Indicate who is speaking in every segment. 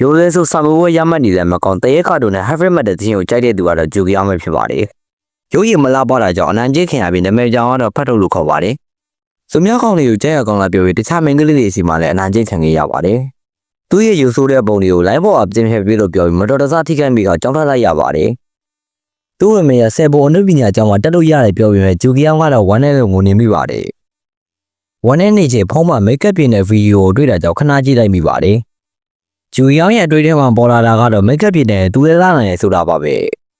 Speaker 1: ရိုးလဲဆိုစာမိုးဝဲရမှတ်နေတဲ့မကောင်တရဲခါတို့နဲ့ Harvard Magazine ကိုကြိုက်တဲ့သူကတော့ဂျူကီအောင်ပဲဖြစ်ပါတယ်။ရုပ်ရည်မလားပါတာကြောင့်အနံကျခင်ရပြီးနာမည်ကြောင်ကတော့ဖတ်ထုတ်လို့ခေါ်ပါတယ်။စုံမြောက်ကောင်လေးကိုကြိုက်ရကောင်လာပြောပြီးတခြားမင်းကလေးတွေစီမှာလည်းအနံကျခံခဲ့ရပါတယ်။သူ့ရဲ့ယူဆိုးတဲ့ပုံတွေကို live ပေါ်အပြင်ဖျက်ပြီးလို့ပြောပြီးမတော်တဆထိခိုက်မိကကြောင်းထားလိုက်ရပါတယ်။သူ့ဝမေရဆယ်ပေါ်အနုပညာကျောင်းမှာတက်လို့ရတယ်ပြောပြီးမြဲဂျူကီအောင်ကတော့ဝမ်းနဲ့လို့ငုံနေမိပါတယ်။ဝမ်းနဲ့နေချင်းဖုံးမှာမိတ်ကပ်ပြင်တဲ့ဗီဒီယိုကိုတွေ့တာကြောင့်ခဏကြည့်လိုက်မိပါတယ်။ ဂျူယောင်းရဲ့အတွေ့အကြုံမှာပေါ်လာတာကတော့မိတ်ကပ်ပြင်တဲ့သူလည်းလာနိုင်ရဆိုတာပါပဲ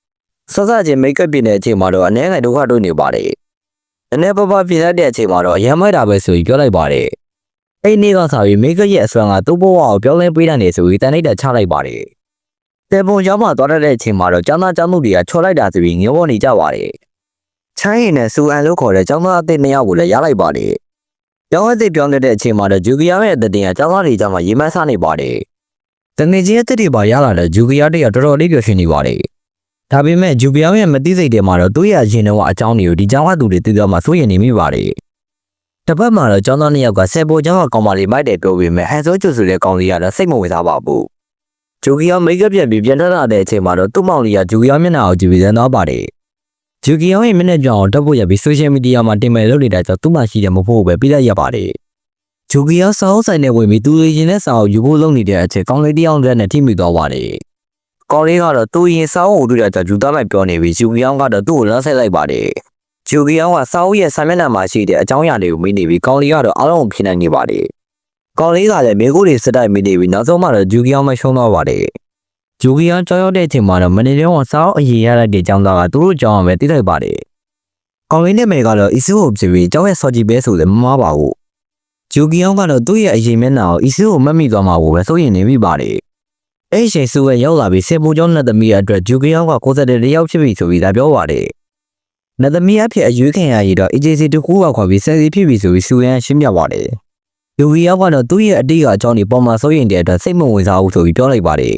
Speaker 1: ။ဆက်စချင်းမိတ်ကပ်ပြင်တဲ့အချိန်မှာတော့အနေငယ်ဒုက္ခတွေ့နေပါတယ်။အနေပပပြင်ရတဲ့အချိန်မှာတော့အရမ်းမိုက်တာပဲဆိုပြီးပြောလိုက်ပါတယ်။အဲ့နေ့ကစားပြီးမိတ်ကပ်ရဲ့အစွမ်းကသူ့ဘဝကိုပြောင်းလဲပေးနိုင်တယ်ဆိုပြီးတန်လိုက်တာချလိုက်ပါတယ်။တေပုံကျောင်းမှာသွားတဲ့အချိန်မှာတော့ကျောင်းသားကျောင်းသူတွေကချော်လိုက်တာဆိုပြီးငေါပေါ်နေကြပါတယ်။ချမ်းရင်နဲ့စူအန်လို့ခေါ်တဲ့ကျောင်းသားအသစ်နှစ်ယောက်ကိုလည်းရလိုက်ပါတယ်။ကျောင်းအသစ်ပြောင်းလဲတဲ့အချိန်မှာတော့ဂျူကီယာရဲ့အသတင်ကကျောင်းသားတွေကြားမှာရေမန်းစားနေပါတယ်။ တငယ်ချင်းအစ်တွေပါရလာတဲ့ဂျူကီယာတရတော်တော်လေးပျော်ရွှင်နေပါတယ်။ဒါပေမဲ့ဂျူကီယာရဲ့မသိစိတ်တွေမှာတော့သူ့ရဲ့အရင်တော့အကြောင်းတွေကိုဒီကြောင်းကသူတွေသိတော့မှစိုးရိမ်နေမိပါတယ်။တစ်ပတ်မှာတော့ကျောင်းသားနှစ်ယောက်ကဆယ်ပေါ်ကျောင်းကကောင်မလေးမိုက်တယ်ပြောပြီးမဲ့ဟန်ဆိုးကျူဆိုတဲ့ကောင်လေးကတော့စိတ်မဝင်စားပါဘူး။ဂျူကီယာမိတ်ကပ်ပြက်ပြီးပြန်ထွက်လာတဲ့အချိန်မှာတော့သူ့မောင်လေးကဂျူကီယာမျက်နှာကိုကြည့်ပြီးပြန်သွားပါတယ်။ဂျူကီယာရဲ့မျက်နှာပြောင်ကိုတက်ဖို့ရပြီးဆိုရှယ်မီဒီယာမှာတင်မယ်လုပ်နေတာကြောင့်သူ့မှာရှိတဲ့မဖို့ပဲပြလိုက်ရပါတ ယ်။ဂျူကီယာစာအုပ်ဆိုင်နဲ့ဝင်ပြီးသူတွေရင်နဲ့စာအုပ်ယူဖို့လုပ်နေတဲ့အချိန်ကောင်းလေးတစ်ယောက်နဲ့ထိမိသွားပါတယ်။ကောင်းလေးကတော့သူရင်စာအုပ်ကိုတွေ့တာကြောင့်ဂျူသားမိုက်ပြောနေပြီးဂျူကီယောင်းကတော့သူ့ကိုလမ်းဆက်လိုက်ပါတယ်။ဂျူကီယောင်းကစာအုပ်ရဲ့စာမျက်နှာမှာရှိတဲ့အကြောင်းအရာတွေကိုမေးနေပြီးကောင်းလေးကတော့အားလုံးကိုဖြေနိုင်နေပါတယ်။ကောင်းလေးကလည်းမိကိုတွေစတိုက်မေးနေပြီးနောက်ဆုံးမှတော့ဂျူကီယောင်းမရှုံးသွားပါတယ်။ဂျူကီယောင်းကြောက်ရောက်တဲ့အချိန်မှာတော့မနေတော့စာအုပ်အရေးရလိုက်တဲ့အကြောင်းသားကသူတို့ကြောင်းအောင်ပဲသိလိုက်ပါတယ်။ကောင်းလေးနဲ့မေကတော့အီဆူကိုဖြစ်ပြီးကြောက်ရဲ့စော်ကြည့်ပဲဆိုလည်းမမားပါဘူး။ ဂျူကီယောင်းကတော့သူ့ရဲ့အရင်မျက်နှာကိုအီဆူကိုမတ်မိသွားမှာကိုပဲစိုးရိမ်နေမိပါတယ်။အဲ့ဒီအချိန်ဆူဝဲရောက်လာပြီးစေပူကျောင်းနဲ့သမီးရဲ့အတွက်ဂျူကီယောင်းကကိုယ်ဆက်တဲ့တယောက်ဖြစ်ပြီဆိုပြီးဒါပြောပါတယ်။နတ်သမီးအဖြစ်အရွေးခံရရတော့ AJC တကူကခေါ်ပြီးဆယ်စီဖြစ်ပြီဆိုပြီးစူရန်ရှင်းပြပါတယ်။ဂျူကီယောင်းကတော့သူ့ရဲ့အတိတ်ကအကြောင်းတွေပေါ်မှာစိုးရိမ်တဲ့အတွက်စိတ်မဝင်စားဘူးဆိုပြီးပြောလိုက်ပါတယ်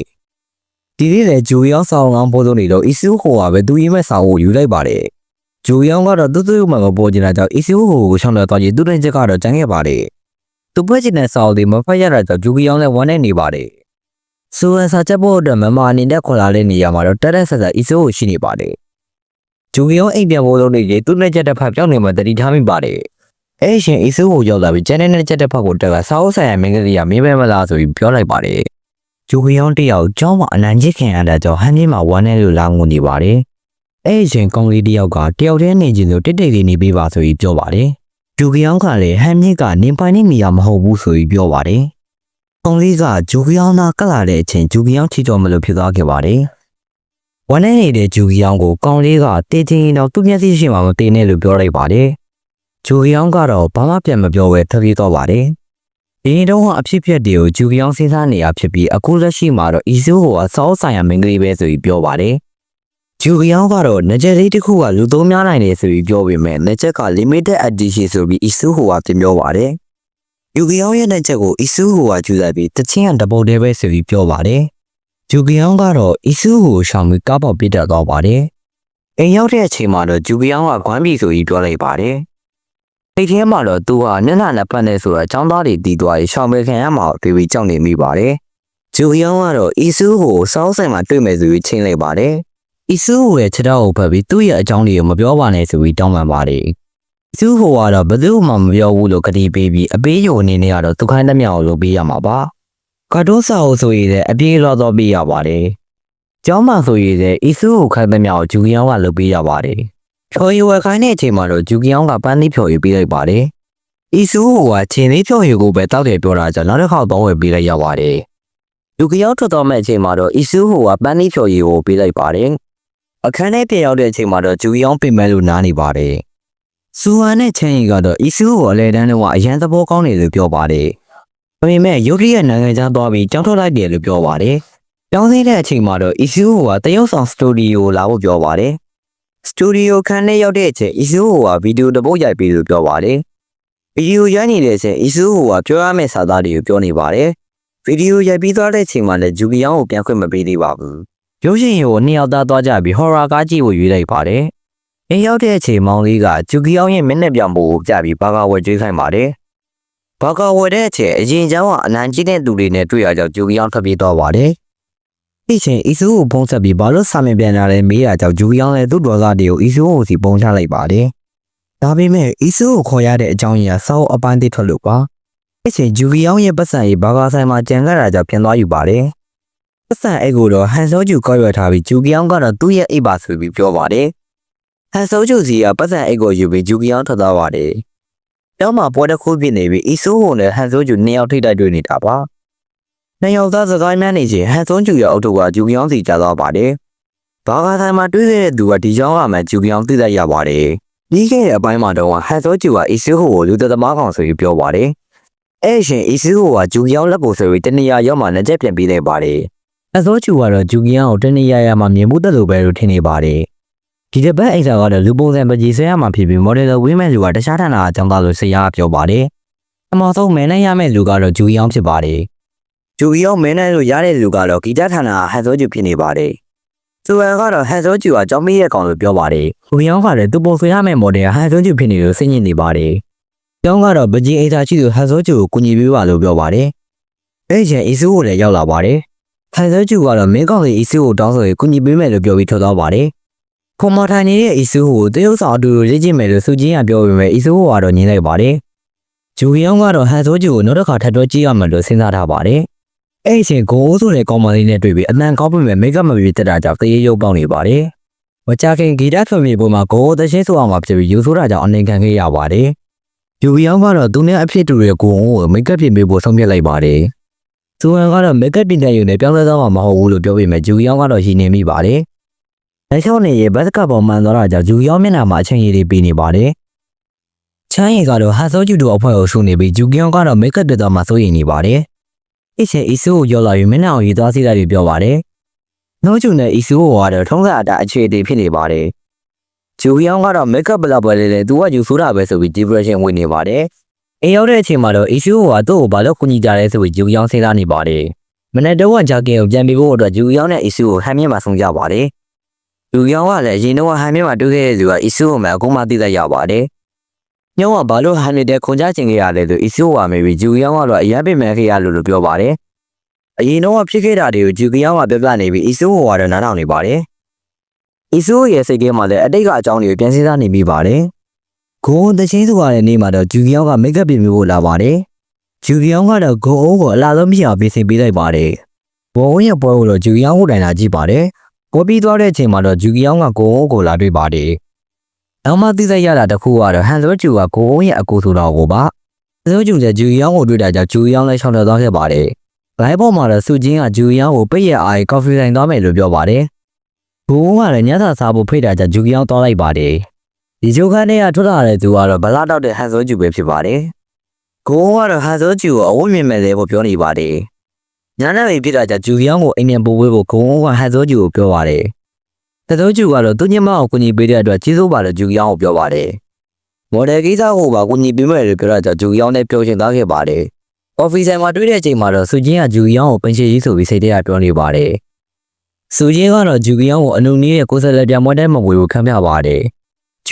Speaker 1: ။ဒီနေ့လေဂျူကီယောင်းဆောင်လောင်းပိုးစုံနေတော့အီဆူဟိုကပဲသူရေးမဲ့ဆောင်ကိုယူလိုက်ပါတယ်။ဂျူကီယောင်းကတော့သူ့သူ့မှမပေါ်ကျင်တာကြောင့်အီဆူဟိုကိုရှောင်းလာတော့ကြီးသူ့တဲ့ချက်ကတော့ကျန်ခဲ့ပါတယ်။ သူပွဲချင်တဲ့စာအုပ်တွေမဖတ်ရတာကြောင့်ဂျူကီယောင်းလည်းဝမ်းနေနေပါတယ်။ဆိုရင်စာချက်ဖို့အတွက်မမအနေနဲ့ခေါ်လာတဲ့နေရာမှာတော့တက်တက်ဆက်ဆက်အီဆိုးကိုရှိနေပါတယ်။ဂျူကီယောင်းအိမ်ပြန်ဖို့လုပ်နေကြီးသူ့နဲ့ချက်တစ်ဖက်ပြောင်းနေမှတတိထားမိပါတယ်။အဲ့ဒီရှင်အီဆိုးကိုရောက်လာပြီးကျန်တဲ့နဲ့ချက်တစ်ဖက်ကိုတက်ကစာအုပ်ဆိုင်ရာမင်းကလေးကမင်းပဲမလားဆိုပြီးပြောလိုက်ပါတယ်။ဂျူကီယောင်းတယောက်ကျောင်းမှာအနံချစ်ခင်ရတဲ့ကြောင့်ဟန်ကြီးမှာဝမ်းနေလို့လာငုံနေပါတယ်။အဲ့ဒီရှင်ကောင်းလေးတယောက် ကတယောက်တည်းနေခြင်းလို့တိတ်တိတ်လေးနေပေးပါဆိုပြီးပြောပါတယ်။ ဂျူကီယောင်းကလည်းဟမ်မြစ်ကနေပိုင်နေနေရမဟုတ်ဘူးဆိုပြီးပြောပါတယ်။ကောင်လေးကဂျူကီယောင်းသားကတ်လာတဲ့အချိန်ဂျူကီယောင်းချီတော်မလို့ဖြစ်သွားခဲ့ပါတယ်။ဝမ်းနေနေတဲ့ဂျူကီယောင်းကိုကောင်လေးကတေးချင်းတော့သူ့မျက်စိရှိမှမတေးနဲ့လို့ပြောလိုက်ပါတယ်။ဂျူကီယောင်းကတော့ဘာမှပြန်မပြောဘဲထပ်ပြေးသွားပါတယ်။ဒီတော့အဖြစ်ဖြစ်တွေကိုဂျူကီယောင်းစဉ်းစားနေရဖြစ်ပြီးအခုလက်ရှိမှာတော့အီဇိုးကိုအစောဆိုင်ရာမင်းကလေးပဲဆိုပြီးပြောပါတယ်။ ဂျူကီယောင်းကတော့နကြက်လေးတစ်ခုကလူသုံးများနိုင်တယ်ဆိုပြီးပြောပေမဲ့နကြက်က limited edition ဆိုပြီးအီဆူဟိုကတင်ပြောပါတယ်။ဂျူကီယောင်းရဲ့နကြက်ကိုအီဆူဟိုကကျူလိုက်ပြီးတချင်းကတပုတ်တည်းပဲဆိုပြီးပြောပါတယ်။ဂျူကီယောင်းကတော့အီဆူဟိုကိုရှောင်ပြီးကားပေါက်ပြစ်တက်သွားပါတယ်။အိမ်ရောက်တဲ့အချိန်မှာတော့ဂျူကီယောင်းကခွမ်းပြီဆိုပြီးပြောလိုက်ပါတယ်။အိမ်ထဲမှာတော့သူဟာမျက်နှာနဲ့ပတ်နေဆိုတော့ចောင်းသားတွေတီးသွားပြီးရှောင်ပဲခံရမှာကိုပြီးကြောက်နေမိပါတယ်။ဂျူကီယောင်းကတော့အီဆူဟိုကိုစောင်းဆိုင်မှာတွေ့မယ်ဆိုပြီးချင်းလိုက်ပါတယ်။ အီဆူဟိုရဲ့ခြေထောက်ကိုဖက်ပြီးသူ့ရဲ့အကြောင်းတွေကိုမပြောပါနဲ့ဆိုပြီးတောင်းပန်ပါတယ်။အီဆူဟိုကတော့ဘယ်သူမှမပြောဘူးလို့ကတိပေးပြီးအပေးယိုအနေနဲ့ကတော့သူခိုင်းတဲ့မြောက်ကိုလုပ်ပေးရမှာပါ။ကတ်တိုးစာအုပ်ဆိုရတဲ့အပြေးလောတော့ပေးရပါတယ်။ကျောင်းမှာဆိုရတဲ့အီဆူဟိုခိုင်းတဲ့မြောက်ကိုဂျူကီယောင်းကလုပ်ပေးရပါတယ်။ဖြော်ရီဝယ်ခိုင်းတဲ့အချိန်မှာတော့ဂျူကီယောင်းကပန်းသီးဖြော်ရီပေးလိုက်ပါတယ်။အီဆူဟိုကချင်းလေးဖြော်ရီကိုပဲတောက်တယ်ပြောတာကြောင့်နောက်တစ်ခေါက်တော့ဝယ်ပေးလိုက်ရပါတယ်။ဂျူကီယောင်းထွက်တော့မဲ့အချိန်မှာတော့အီဆူဟိုကပန်းသီးဖြော်ရီကိုပေးလိုက်ပါတယ်။ အခန်းထဲပြန်ရောက်တဲ့အချိန်မှာတော့ဂျူကီယောင်းပြင်မဲ့လို့နားနေပါတယ်။စူဟန်နဲ့ချန်ရီကတော့အီဆူကိုအလဲတန်းတော့အရန်သဘောကောင်းတယ်လို့ပြောပါတယ်။ဒါပေမဲ့ယုတ်ရိရဲ့နိုင်ငံခြားသွားပြီးကြောင်းထွက်လိုက်တယ်လို့ပြောပါတယ်။ပြောင်းသိတဲ့အချိန်မှာတော့အီဆူကတရုတ်ဆောင်စတူဒီယိုလာဖို့ပြောပါတယ်။စတူဒီယိုခန်းထဲရောက်တဲ့အချိန်အီဆူကဗီဒီယိုတစ်ပုတ်ရိုက်ပြီးလို့ပြောပါတယ်။ဗီဒီယိုရိုက်နေတဲ့အချိန်အီဆူကပြောရမယ့်စာသားတွေကိုပြောနေပါတယ်။ဗီဒီယိုရိုက်ပြီးသွားတဲ့အချိန်မှာလည်းဂျူကီယောင်းကိုပြန်ခွင့်မပေးသေးပါဘူး။ ရုပ်ရှင်ကိုနှစ်ယောက်သားသွားကြပြီးဟော်ရာကားကြည့်ဖို့ရွေးလိုက်ပါတယ်။အင်းရောက်တဲ့အချိန်မောင်လေးကဂျူကီအောင်ရဲ့မျက်နှာပြောင်ပုံကိုပြပြီးဘာကာဝယ်ကျွေးခိုင်းပါတယ်ဘာကာဝယ်တဲ့အချိန်အရင်ကျောင်းကအနံကြီးတဲ့သူတွေနဲ့တွေ့ရကြောင်းဂျူကီအောင်ထွက်ပြေးသွားပါတယ်။ဒီချိန်အီဆူကိုဖုံးဆက်ပြီးဘာလို့စာမင်ပြန်လာလဲမေးရကြောင်းဂျူကီအောင်လည်းသူ့ဒေါ်လာတွေကိုအီဆူကိုစီပုံချလိုက်ပါတယ်။ဒါပေမဲ့အီဆူကိုခေါ်ရတဲ့အကြောင်းရင်းကစောက်အပန်းတစ်ထွက်လို့ပါ။ဒီချိန်ဂျူကီအောင်ရဲ့ပတ်စံရေးဘာကာဆိုင်မှာကြံခဲ့တာကြောင့်ပြန်သွားယူပါတယ်။ ပတ်စံအိတ်ကိုတော့ဟန်စောဂျူကောက်ရွက်ထားပြီးဂျူကီအောင်ကတော့သူ့ရဲ့အိတ်ပါဆိုပြီးပြောပါတယ်။ဟန်စောဂျူစီကပတ်စံအိတ်ကိုယူပြီးဂျူကီအောင်ထွက်သွားပါတယ်။ကျောင်းမှာပွဲတစ်ခုဖြစ်နေပြီးအီဆိုးကိုလည်းဟန်ဆိုးကျူနှစ်ယောက်ထိတ်တိုက်တွေ့နေတာပါ။နှစ်ယောက်သားစကားမှန်းနေချင်းဟန်ဆိုးကျူရဲ့အုတ်ထုကဂျူကီယောင်းစီကြားသွားပါတယ်။ဘာကာတိုင်းမှာတွေ့ခဲ့တဲ့သူကဒီကျောင်းကမှဂျူကီယောင်းသိတတ်ရပါတယ်။ပြီးခဲ့တဲ့အပိုင်းမှာတော့ဟန်ဆိုးကျူကအီဆိုးကိုလူသက်သမားကောင်ဆိုပြီးပြောပါတယ်။အဲ့ဒီရှင်အီဆိုးကဂျူကီယောင်းလက်ကိုဆိုပြီးတနေရာရောက်မှလက်ချက်ပြန်ပြီးလိုက်ပါတယ်။ ဟန်ဆိုးကျူကတော့ဂျူကီယောင်းကိုတနေရာရာမှာမြင်မှုတက်လို့ပဲလို့ထင်နေပါတယ်။ဒီတစ်ပတ်အိမ်စာကတော့လူပုံစံပကြီးဆွဲရမှာဖြစ်ပြီး model ဝင်းမဲ့လူကတခြားဌာနအကြောင်းသားလို့ဆရာကပြောပါတယ်။အမောင်ဆုံးမဲနဲ့ရမယ့်လူကတော့ဂျူအီအောင်ဖြစ်ပါတယ်။ဂျူအီအောင်မဲနဲ့လို့ရတဲ့လူကတော့ဂီတဌာနကဟန်ဆိုဂျူဖြစ်နေပါတယ်။သူကတော့ဟန်ဆိုဂျူကကြောင်းမေးရဲ့ကောင်လို့ပြောပါတယ်။ဂျူအီအောင်ကလည်းသူပုံဆွဲရမယ့် model ကဟန်ဆိုဂျူဖြစ်နေလို့စိတ်ညစ်နေပါတယ်။ကျောင်းကတော့ပကြီးအိမ်စာရှိသူဟန်ဆိုဂျူကိုကူညီပေးပါလို့ပြောပါတယ်။အဲ့ဒီချိန်အီဆူကိုလည်းရောက်လာပါတယ်။ ဟန်ဆိုဂျူကတော့မင်းကောင်လေးအီဆူကိုတောင်းဆိုရင်ကူညီပေးမယ်လို့ပြောပြီးထွက်သွားပါတယ်။ခွန်မထိုင်နေတဲ့အီဆူကိုတရုတ်ဆောင်အတူတူလေ့ကျင့်မယ်လို့စုချင်းကပြောပေမဲ့အီဆူကတော့ညင်းလိုက်ပါတယ်။ဂျူကီယောင်းကတော့ဟန်ဆိုဂျူကိုနောက်တစ်ခါထပ်တွဲကြည့်ရမယ်လို့စဉ်းစားထားပါတယ်။အဲ့ဒီအချိန်ဂိုးဆိုတဲ့ကောင်မလေးနဲ့တွေ့ပြီးအနံကောင်းပေမဲ့မိတ်ကပ်မပြီးတက်တာကြောင့်တရေရုပ်ပေါက်နေပါတယ်။မကြခင်ဂီတဖမီပေါ်မှာဂိုးသချင်းဆိုအောင်မှာဖြစ်ပြီးယူဆိုးတာကြောင့်အနေခံခဲ့ရပါတယ်။ဂျူကီယောင်းကတော့သူနဲ့အဖြစ်တူတဲ့ကိုကိုမိတ်ကပ်ပြင်ပေးဖို့ဆုံးဖြတ်လိုက်ပါတယ်။ ဇူဟန်ကတော့မိတ်ကပ်ပြင်တဲ့ယူနဲ့ပြောင်းလဲသွားမှာမဟုတ်ဘူးလို့ပြောပေမဲ့ဂျူကီယောင်းကတော့ရည်နေမိပါတယ်။လက်ချောင်းနေရဲ့ဘတ်စကတ်ဘောမှန်သွားတာကြောင့်ဂျူရောင်းမျက်နှာမှာအချင်းရည်တွေပေးနေပါတယ်။ချမ်းရီကတော့ဟာဆိုဂျူတို့အဖွဲ့ကိုရှုနေပြီးဂျူကီယောကတော့မိတ်ကပ်တက်သွားမှစိုးရိမ်နေပါတယ်။အချင်းအီဆူကိုရောက်လာပြီးမျက်နှာကိုရည်သွားစီးလိုက်ပြီးပြောပါတယ်။နှိုးဂျူနဲ့အီဆူကိုကတော့ထုံးစံအတာအခြေအတင်ဖြစ်နေပါတယ်။ဂျူကီယောကတော့မိတ်ကပ်ဘလောက်ပဲလေလေသူကယူဆိုးတာပဲဆိုပြီး depression ဝင်နေပါတယ်။ အိမ်ရောက်တဲ့အချိန်မှာတော့အီဆူကသူ့ကိုဘာလို့ကူညီကြလဲဆိုပြီးဂျူကီယောစဉ်းစားနေပါတယ်။မနေ့တော့ဂျာကင်ကိုပြန်ပြီးဖို့အတွက်ဂျူကီယောနဲ့အီဆူကိုဟမ်းမြင့်မှာဆုံးကြပါတယ်။လူရောင်းကလည်းအရင်တော့ဟန်မြင့်မှာတွေ့ခဲ့တဲ့သူကအီဆူကိုမှအခုမှသိတတ်ရပါတယ်။ညောင်းကဘာလို့ဟန်နေတဲ့ခွန်ကြချင်ခဲ့ရလဲလို့အီဆူကမေးပြီးဂျူရောင်းကတော့အရန်ပင်မဲ့ခဲ့ရလို့လို့ပြောပါတယ်။အရင်တော့ဖြစ်ခဲ့တာတွေကိုဂျူကရောင်းကပြပြနေပြီးအီဆူကတော့နားထောင်နေပါတယ်။အီဆူရဲ့စိတ်ထဲမှာလည်းအတိတ်ကအကြောင်းတွေကိုပြန်စဉ်းစားနေမိပါတယ်။ ဂိုးတချင်းဆိုရတဲ့နေ့မှာတော့ဂျူရောင်းကမိတ်ကပ်ပြင်ပြီးဖို့လာပါတယ်။ဂျူရောင်းကတော့ဂိုးအိုးကိုအလားဆုံးဖြစ်အောင်ပြင်ဆင်ပေးလိုက်ပါတယ်။ဘောင်းရဲ့ပွဲကိုတော့ဂျူရောင်းကိုတိုင်လာကြည့်ပါတယ်။ကိုပြီးသွားတဲ့အချိန်မှာတော့ဂျူကီယောင်းကကိုအိုးကိုလာတွေ့ပါတယ်။နောက်မှသိသိရတာတစ်ခုကတော့ဟန်ဆိုဂျူကကိုအိုးရဲ့အကူဆိုတော်ကိုပါ။ဆိုဂျူလည်းဂျူကီယောင်းကိုတွေ့တာကြောင့်ဂျူကီယောင်းလည်းရှောင်ထွက်သွားခဲ့ပါတယ်။ဘိုင်းပေါ်မှာတော့စုချင်းကဂျူကီယောင်းကိုပိတ်ရအားကော်ဖီဆိုင်သွားမယ်လို့ပြောပါတယ်။ကိုအိုးကလည်းညစာစားဖို့ဖိတ်တာကြောင့်ဂျူကီယောင်းသွားလိုက်ပါတယ်။ ဒီဂျိုခန်းထဲကထွက်လာတဲ့သူကတော့ဗလာတော့တဲ့ဟန်ဆိုဂျူပဲဖြစ်ပါတယ်။ကိုအိုးကတော့ဟန်ဆိုဂျူကိုအဝတ်မြင်မဲ့လေဖို့ပြောနေပါတယ်။ညာနေပြီဖြစ်တာကြောင့်ဂျူကီယောင်းကိုအိမ်မြန်ပို့ဝေးဖို့ဂုံကဟန်ဆိုဂျူကိုပြောပါတယ်။တသောဂျူကတော့သူညမကိုကူညီပေးတဲ့အတွက်ကျေးဇူးပါလို့ဂျူကီယောင်းကိုပြောပါတယ်။မော်ဒယ်ကိစ္စကိုပါကူညီပေးမယ်လို့ပြောတာကြောင့်ဂျူကီယောင်းနဲ့ပြောချင်သားခဲ့ပါတယ်။အော်ဖီဆိုင်မှာတွေ့တဲ့အချိန်မှာတော့စူချင်းကဂျူကီယောင်းကိုပင်ချေကြီးဆိုပြီးစိတ်ထဲကပြောနေပါတယ်။စူချင်းကတော့ဂျူကီယောင်းကိုအနုနည်းရဲ့ကိုယ်စားလှယ်ပြမွေးတဲ့မဝေကိုခံပြပါတယ်။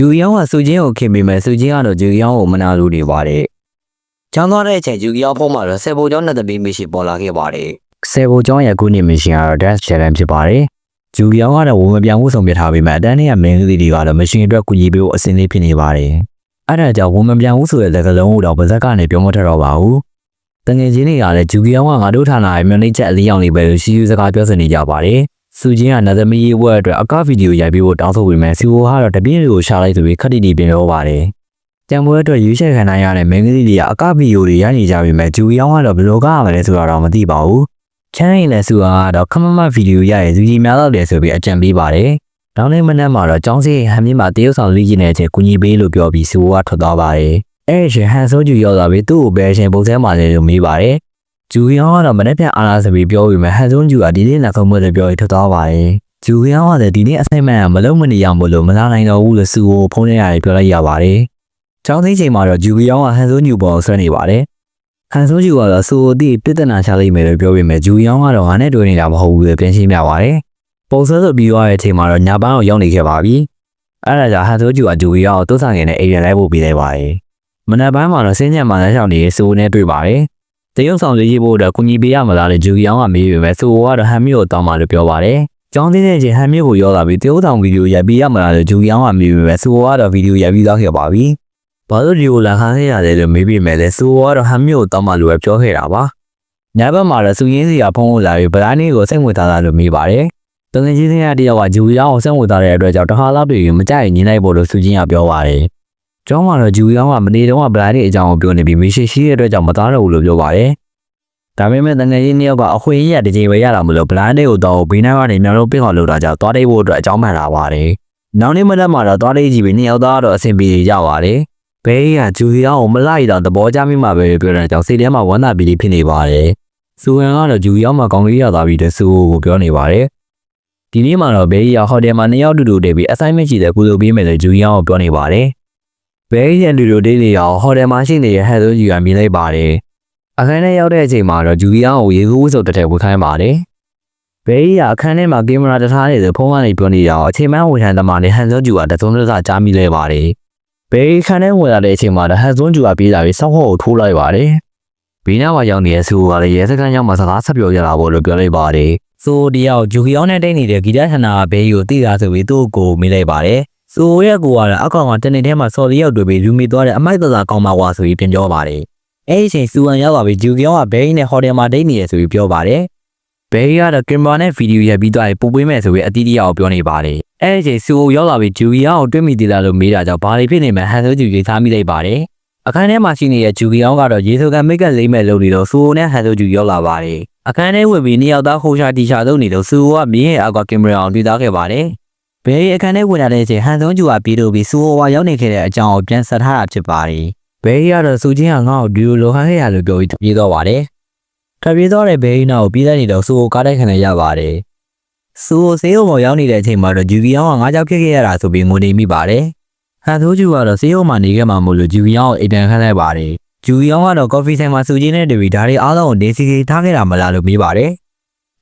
Speaker 1: ဂျူကီယောင်းကစူချင်းကိုခင်မိမယ်စူချင်းကတော့ဂျူကီယောင်းကိုမနာလိုနေပါတယ်။ကျောင်းသွားတဲ့အချိန်ဂျူကီယောင်းဖုန်းမှာတော့ဆယ်ဘိုကျောင်းနဲ့တပင်းမရှိပေါ်လာခဲ့ပါတယ်။ဆယ်ဘိုကျောင်းရဲ့အခုနှစ်မရှင်ကတော့ dance challenge ဖြစ်ပါတယ်။ဂျူလီယောင်ကတော့ဝန်မပြောင်းမှုဆောင်ပြထားပြီးမှအတန်းထဲကမင်းကလေးတွေကတော့မရှင်အတွက်ကူညီပေးဖို့အဆင်သင့်ဖြစ်နေပါတယ်။အဲ့ဒါကြောင့်ဝန်မပြောင်းမှုဆိုတဲ့စကားလုံးကိုတော့ဗဇက်ကနေပြောမထတော့ပါဘူး။တငယ်ချင်းတွေကလည်းဂျူလီယောင်ကငါတို့ဌာနရဲ့မျက်နှာချက်အလေးအောင်လေးပဲလို့ရှိယူစကားပြောစနေကြပါတယ်။ စူချင်းကနသမီးရေးဘွဲအတွက်အကဗီဒီယိုရိုက်ပြီးဖို့တောင်းဆိုပေမဲ့စီဝိုကတော့တပြင်းတွေကိုရှာလိုက်ဆိုပြီးခက်တီတီပြင်ပြောပါတယ်။တံပွဲအတွက်ရွေးချယ်ခံနိုင်ရတဲ့မင်းကလေးတွေကအကဗီဒီယိုတွေရိုက်နေကြပေမဲ့ဂျူလီယောင်ကတော့ဘယ်လိုကားရမလဲဆိုတာတော့မသိပါဘူး။ချမ်းရင်လည်းစုအားကတော့ခမမဗီဒီယိုရရင်လူကြီးများတော့တယ်ဆိုပြီးအကြံပေးပါတယ်။နောက်နေ့မနက်မှာတော့ចောင်းစီဟန်မြင့်မှာတရုတ်ဆောင်လေးကြီးနေတဲ့အချိန်ကူညီပေးလို့ပြောပြီးစုကထွက်သွားပါတယ်။အဲ့ဒီချိန်ဟန်ဆိုးကျူရောက်လာပြီးသူ့ကိုဘယ်ရှင်ပုံစံမှလဲလို့မေးပါတယ်။ ဂျူယောကတော့မနေ့ပြန်အားလာဆိုပြီးပြောပြီးမှဟန်ဆိုးကျူကဒီနေ့နောက်ဆုံးမလို့ပြောပြီးထွက်သွားပါတယ်။ဂျူယောကလည်းဒီနေ့အဆိုင်မန်ကမလုံးမနေရမလို့မလာနိုင်တော့ဘူးလို့စုကိုဖုန်းထဲရတယ်ပြောလိုက်ရပါတယ်။ចောင်းသိချိန်မှာတော့ဂျူယောကဟန်ဆိုးကျူပေါ်ဆွဲနေပါတယ်။ဟန်ဆိုးဂျူကတော့ဆိုအတိပြဿနာချလိုက်မယ်လို့ပြောပေမဲ့ဂျူယောင်းကတော့ငါနဲ့တွေ့နေတာမဟုတ်ဘူးလို့ပြန်ရှင်းပြပါတယ်။ပုံစံဆိုပြီးသွားတဲ့အချိန်မှာတော့ညာပန်းကိုရောက်နေခဲ့ပါပြီ။အဲ့ဒါကြောင့်ဟန်ဆိုးဂျူကဂျူယောင်းကိုတိုးဆောင်ငယ်နဲ့အိမ်ပြန်လိုက်ဖို့ပြီးလိုက်ပါတယ်။မနက်ပိုင်းမှာတော့စင်းညံမှာလက်ဆောင်နေစိုးနဲ့တွေ့ပါတယ် တရုတ်ဆောင်လေးရေးဖို့အတွက်ကုညီပေးရမလားလေဂျူကီအောင်ကမေးပေမဲ့စိုးကတော့ဟမ်မီကိုတောင်းပါလို့ပြောပါတယ်ကျောင်းသေးတဲ့ချင်းဟမ်မီကိုရောက်လာပြီးတရုတ်ဆောင်ဗီဒီယိုရိုက်ပေးရမလားလို့ဂျူကီအောင်ကမေးပေမဲ့စိုးကတော့ဗီဒီယိုရိုက်ပြီးသားခဲ့ပါပြီဘာလို့ဒီကိုလာခန်းခဲ့ရတယ်လို့မေးပေမဲ့လည်းစိုးကတော့ဟမ်မီကိုတောင်းပါလို့ပဲပြောခဲ့တာပါညဘက်မှာတော့စူရင်းစီကဖုန်းကိုလာပြီးဗလာနီကိုစိတ်ဝင်စားတာလို့မေးပါတယ်တငယ်ချင်းတွေကတယောက်ကဂျူကီအောင်ကိုစိတ်ဝင်စားတဲ့အတွက်ကြောင့်တခါလောက်တွေ့ရင်မကြိုက်ရင်ညင်းလိုက်ဖို့လို့စူချင်းကပြောပါတယ် ကျောင်းမှာတော့ဂျူကီအောင်ကမနေတော့ဗလာနီအကြောင်းကိုပြောနေပြီးမရှိရှိတဲ့အတွက်ကြောင့်မသားတော့ဘူးလို့ပြောပါတယ်ဒါပေမဲ့တငယ်ချင်းနှစ်ယောက်ကအခွင့်အရေးရတစ်ချိန်ပဲရတာမလို့ဗလာနီကိုတော့ဘေးနားကနေမြောင်လုံးပင့်အောင်လုပ်တာကြောင့်သွားတိတ်ဖို့အတွက်အကြောင်းမှန်လာပါတယ်နောက်နေ့မနက်မှာတော့သွားတိတ်ကြည့်ပြီးနှစ်ယောက်သားကတော့အဆင်ပြေကြပါတယ်ဘဲကြီးကဂျူကီအောင်ကိုမလိုက်တော့သဘောကျမိမှာပဲပြောတဲ့ကြောင့်စိတ်ထဲမှာဝမ်းသာပြီးဖြစ်နေပါတယ်စူဝင်ကတော့ဂျူကီအောင်မှာကောင်းလေးရသွားပြီးတဲ့စူကိုပြောနေပါတယ်ဒီနေ့မှာတော့ဘဲကြီးကဟိုတယ်မှာနှစ်ယောက်တူတူတည်ပြီး assignment ရှိတဲ့ကုသိုလ်ပေးမယ်လို့ဂျူကီအောင်ကိုပြောနေပါတယ် ဘဲကြီးရန်တူတူတေးနေအောင်ဟိုတယ်မှာရှိနေတဲ့ဟဲ့ဆိုဂျူကမြင်လိုက်ပါတယ်အခန်းထဲရောက်တဲ့အချိန်မှာတော့ဂျူကီအောင်ကိုရေကူးဝတ်စုပ်တစ်ထည်ဝတ်ခိုင်းပါတယ်ဘဲကြီးကအခန်းထဲမှာကင်မရာတစ်ထားနေလို့ဖုန်းကနေပြောနေတော့အချိန်မှန်ဝန်ထမ်းသမားနဲ့ဟန်ဆိုဂျူကတစုံတစ်စကြားမိလဲပါတယ်ဘဲကြီးခန်းထဲဝင်လာတဲ့အချိန်မှာတော့ဟန်ဆိုဂျူကပြေးလာပြီးစောက်ဟော့ကိုထိုးလိုက်ပါတယ်ဘေးနားမှာရောက်နေတဲ့ဆူကလည်းရဲစခန်းရောက်မှစကားဆက်ပြောရတာပေါ့လို့ပြောလိုက်ပါတယ်ဆိုဒီရောက်ဂျူကီအောင်နဲ့တိတ်နေတဲ့ဂီတဌာနကဘဲကြီးကိုတိတာဆိုပြီးသူ့ကိုမေးလိုက်ပါတယ် ဆိုရဲ့ကိုကတော့အကောင်ကတနေ့ထဲမှာစော်လီရောက်တွေ့ပြီးလူမီသွားတဲ့အမိုက်သာသာကောင်းပါကွာဆိုပြီးပြင်ပြောပါတယ်အဲ့ဒီအချိန်စူဝမ်ရောက်လာပြီးဂျူကီအောင်ကဘဲကြီးနဲ့ဟိုတယ်မှာတိတ်နေရဆိုပြီးပြောပါတယ်ဘဲကြီးကတော့ကင်မရာနဲ့ဗီဒီယိုရိုက်ပြီးသွားရင်ပို့ပေးမယ်ဆိုပြီးအတီးတီးအောင်ပြောနေပါတယ်အဲ့ဒီအချိန်စူရောက်လာပြီးဂျူကီအောင်ကိုတွေ့မိသေးလားလို့မေးတာကြောင့်ဘာတွေဖြစ်နေမှဟန်ဆိုဂျူရေးသားမိလိုက်ပါတယ်အခန်းထဲမှာရှိနေတဲ့ဂျူကီအောင်ကတော့ရေဆိုကန်မိတ်ကလိမ့်မဲ့လုပ်နေတော့စူနဲ့ဟန်ဆိုဂျူရောက်လာပါတယ်အခန်းထဲဝင်ပြီးနှစ်ယောက်သားခိုးရှာတီရှာလုပ်နေတော့စူကမြင်းရဲ့အောက်ကကင်မရာအောင်တွေ့သားခဲ့ပါတယ် ဘဲအခန်းထဲဝင်လာတဲ့အချိန်ဟန်ဆုံးဂျူကပြီးတော့ပြီးစူဝါရောက်နေခဲ့တဲ့အကြောင်းကိုပြန်ဆက်ထားတာဖြစ်ပါတယ်ဘဲကတော့စူချင်းကငါ့ကိုဒီလိုလိုခိုင်းခဲ့ရလို့ပြောပြီးပြေးတော့ပါတယ်ထပ်ပြေးတော့တဲ့ဘဲနာကိုပြေးတဲ့နေတော့စူကိုကားတိုက်ခံရရပါတယ်စူကိုဆေးရုံပေါ်ရောက်နေတဲ့အချိန်မှာတော့ဂျူကီအောင်ကငါးကြောက်ဖြစ်ခဲ့ရတာဆိုပြီးငိုနေမိပါတယ်ဟန်ဆိုဂျူကတော့ဆေးရုံမှာနေခဲ့မှာမို့လို့ဂျူကီအောင်ကိုအိမ်ပြန်ခန့်လိုက်ပါတယ်ဂျူကီအောင်ကတော့ကော်ဖီဆိုင်မှာစူချင်းနဲ့တူပြီးဒါတွေအားလုံးကိုနေစီစီထားခဲ့တာမလားလို့မေးပါတယ်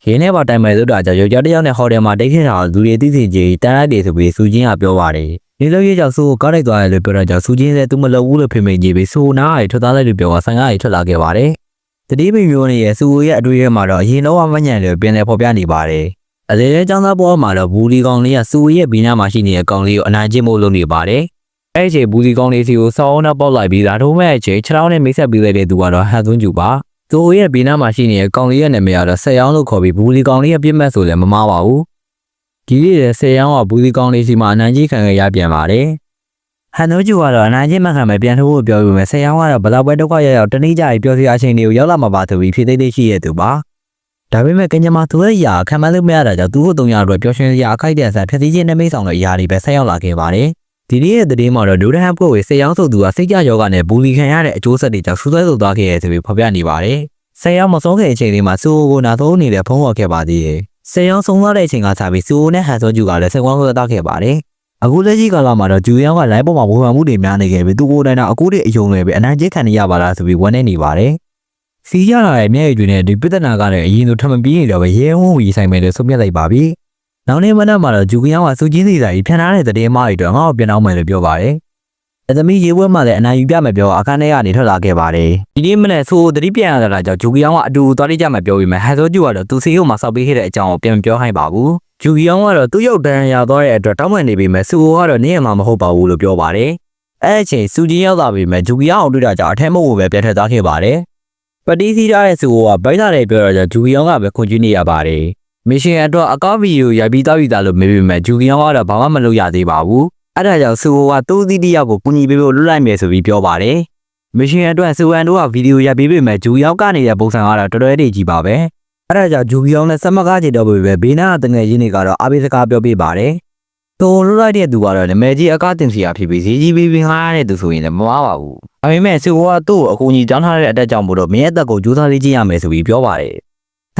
Speaker 1: ရင်းနဲ့ပါတိုင်မယ်လို့တာကြောင့်ယောက်ျားတစ်ယောက်နဲ့ဟိုတယ်မှာတိတ်ခဲ့တာကိုလူတွေသိသိကြီးတန်းလိုက်တယ်ဆိုပြီးစူချင်းကပြောပါတယ်။နေလို့ရကြောင့်စူကိုကားလိုက်သွားတယ်လို့ပြောတော့ကြောင့်စူချင်းလည်းသူမလုပ်ဘူးလို့ဖေမိန်ကြီးပြီးစူနားရီထွက်သွားလိုက်လို့ပြောကဆိုင်ကားရီထွက်လာခဲ့ပါတယ်။တတိပိမျိုးနဲ့ရဲ့စူရဲ့အတွေ့အကြုံမှာတော့အရင်တော့မညံ့လို့ပြင်လဲဖော်ပြနေပါတယ်။အလေလေចောင်းသားပေါ်မှာတော့ဘူလီကောင်လေးကစူရဲ့ဘီနာမှာရှိနေတဲ့ကောင်လေးကိုအနိုင်ကျင့်ဖို့လုပ်နေပါတယ်။အဲ့ဒီချိန်ဘူလီကောင်လေးစီကိုစောင်းနောက်ပေါက်လိုက်ပြီးဒါထိုးမဲ့အချိန်ခြေထောက်နဲ့မိတ်ဆက်ပေးလိုက်တဲ့သူကတော့ဟန်သွန်းကျူပါ။ သူရဲ့ဘေးနားမှာရှိနေတဲ့ကောင်လေးရဲ့နာမည်ကတော့ဆက်ရောင်းလို့ခေါ်ပြီးဘူလီကောင်လေးရဲ့ပြစ်မှတ်ဆိုလည်းမမားပါဘူး။ဒီနေ့ဆက်ရောင်းကဘူလီကောင်လေးစီမှာအနံကြီးခံခဲ့ရပြန်ပါတယ်။ဟန်နိုဂျူကတော့အနံကြီးမှခံမဲ့ပြန်ထိုးဖို့ပြောပြီးမယ်ဆက်ရောင်းကတော့ဘလောက်ပဲဒုက္ခရောက်ရောက်တနေ့ကြာပြီးပြောစရာအချိန်တွေကိုရောက်လာမှာပါသူပြီးဖြည့်သိမ့်သိရှိရသူပါ။ဒါပေမဲ့ကင်ဂျမာသူရဲ့ຢာခံမလို့မရတာကြောင့်သူ့ကိုတုံရတော့ပျော်ရွှင်စရာအခိုက်အတန့်ဆန်ဖြည့်စည်းခြင်းနဲ့မိတ်ဆောင်တဲ့ຢာတွေပဲဆက်ရောက်လာခဲ့ပါတယ်။ ဒီနေ့ရဲ့သတင်းမှာတော့ဒူဒဟမ်ကိုဝေဆက်ရောင်းဆိုသူကစိတ်ကြယောဂနဲ့ဘူလီခံရတဲ့အကျိုးဆက်တွေကြောင့်ဆူဆွဲဆိုသွားခဲ့ရဆိုပြီးဖော်ပြနေပါတယ်။ဆက်ရောက်မဆုံးခင်အချိန်လေးမှာစူအိုကိုနာသုံးနေတဲ့ဖုံးဝေါ်ခဲ့ပါသေးတယ်။ဆက်ရောက်ဆုံးသွားတဲ့အချိန်ကစပြီးစူအိုနဲ့ဟန်ဆိုဂျူကလည်းဆက်ကွမ်းကိုသားခဲ့ပါတယ်။အခုလက်ရှိကာလမှာတော့ဂျူယောင်ကလိုင်းပေါ်မှာဝေဖန်မှုတွေများနေခဲ့ပြီးသူကိုယ်တိုင်တော့အခုတည်းအယုံတွေပဲအနိုင်ကျခံနေရပါလားဆိုပြီးဝန်နေနေပါတယ်။စီရလာတဲ့မျက်ရည်တွေနဲ့ဒီပြဿနာကလည်းအရင်လိုထမပြေးနေတော့ပဲရဲဝုန်းဝီဆိုင်မယ်လို့ဆုံးဖြတ်လိုက်ပါပြီ။ နောက်နေ့မနက်မှာတော့ဂျူကယောင်ကစူချင်းစီစာကြီးဖြန်ထားတဲ့တည်င်းမတွေတော့ငါ့ကိုပြန်အောင်မယ်လို့ပြောပါတယ်။အသမီးရေဝဲမှလည်းအနိုင်ယူပြမယ်ပြောအခန်းထဲကနေထွက်လာခဲ့ပါတယ်။ဒီနေ့မနေ့ဆိုတတိပြန်ရတာကြောင့်ဂျူကီယောင်ကအတူသွားလိုက်ကြမယ်ပြောပြီးမှဟန်ဆိုဂျူကတော့သူစီကိုမှစောက်ပေးခဲ့တဲ့အကြောင်းကိုပြန်မပြောဟိုင်းပါဘူး။ဂျူကီယောင်ကတော့သူ့ရုပ်တန်းရသွားတဲ့အတွက်တောင်းပန်နေပြီးမှစူအိုကတော့နေရမှာမဟုတ်ပါဘူးလို့ပြောပါတယ်။အဲ့အချိန်စူချင်းရောက်လာပြီးမှဂျူကီယောင်ကိုတွေ့တာကြောင့်အထက်မဟုတ်ဘူးပဲပြန်ထက်သွားခဲ့ပါတယ်။ပတီးစီးထားတဲ့စူအိုကဗိုက်လာတယ်ပြောတော့ကြောင့်ဂျူကီယောင်ကပဲခွန်ကျူးနေရပါတယ်။ မစ်ရှင်အတွက်အကောက်ဗီဒီယိုရိုက်ပြီးသားပြီးသားလို့မေးပြီးမှဂျူကီယောင်ကတော့ဘာမှမလုပ်ရသေးပါဘူး။အဲ့ဒါကြောင့်စူအိုကသူ့သီးတယောက်ကိုကူညီပေးဖို့လွတ်လိုက်မယ်ဆိုပြီးပြောပါတယ်။မရှင်အတွက်စူအန်တို့ကဗီဒီယိုရိုက်ပေးပေမဲ့ဂျူယောက်နေတဲ့ပုံစံကတော့တော်တော်လေးကြီးပါပဲ။အဲ့ဒါကြောင့်ဂျူယောက်နဲ့ဆက်မကားကြည့်တော့ပြီပဲဘေးနားကတငယ်ချင်းတွေကတော့အားပေးစကားပြောပြပါတယ်။တော်လွတ်လိုက်တဲ့သူကတော့နမဲကြီးအကားတင်စီယာဖြစ်ပြီးဈေးကြီးပေးပြီးငားတဲ့သူဆိုရင်လည်းမမားပါဘူး။အမေမဲ့စူအိုကသူ့ကိုအကူအညီတောင်းထားတဲ့အတက်ကြောင့်မို့လို့မင်းရဲ့အသက်ကိုကြိုးစားလေးကြည့်ရမယ်ဆိုပြီးပြောပါတယ်။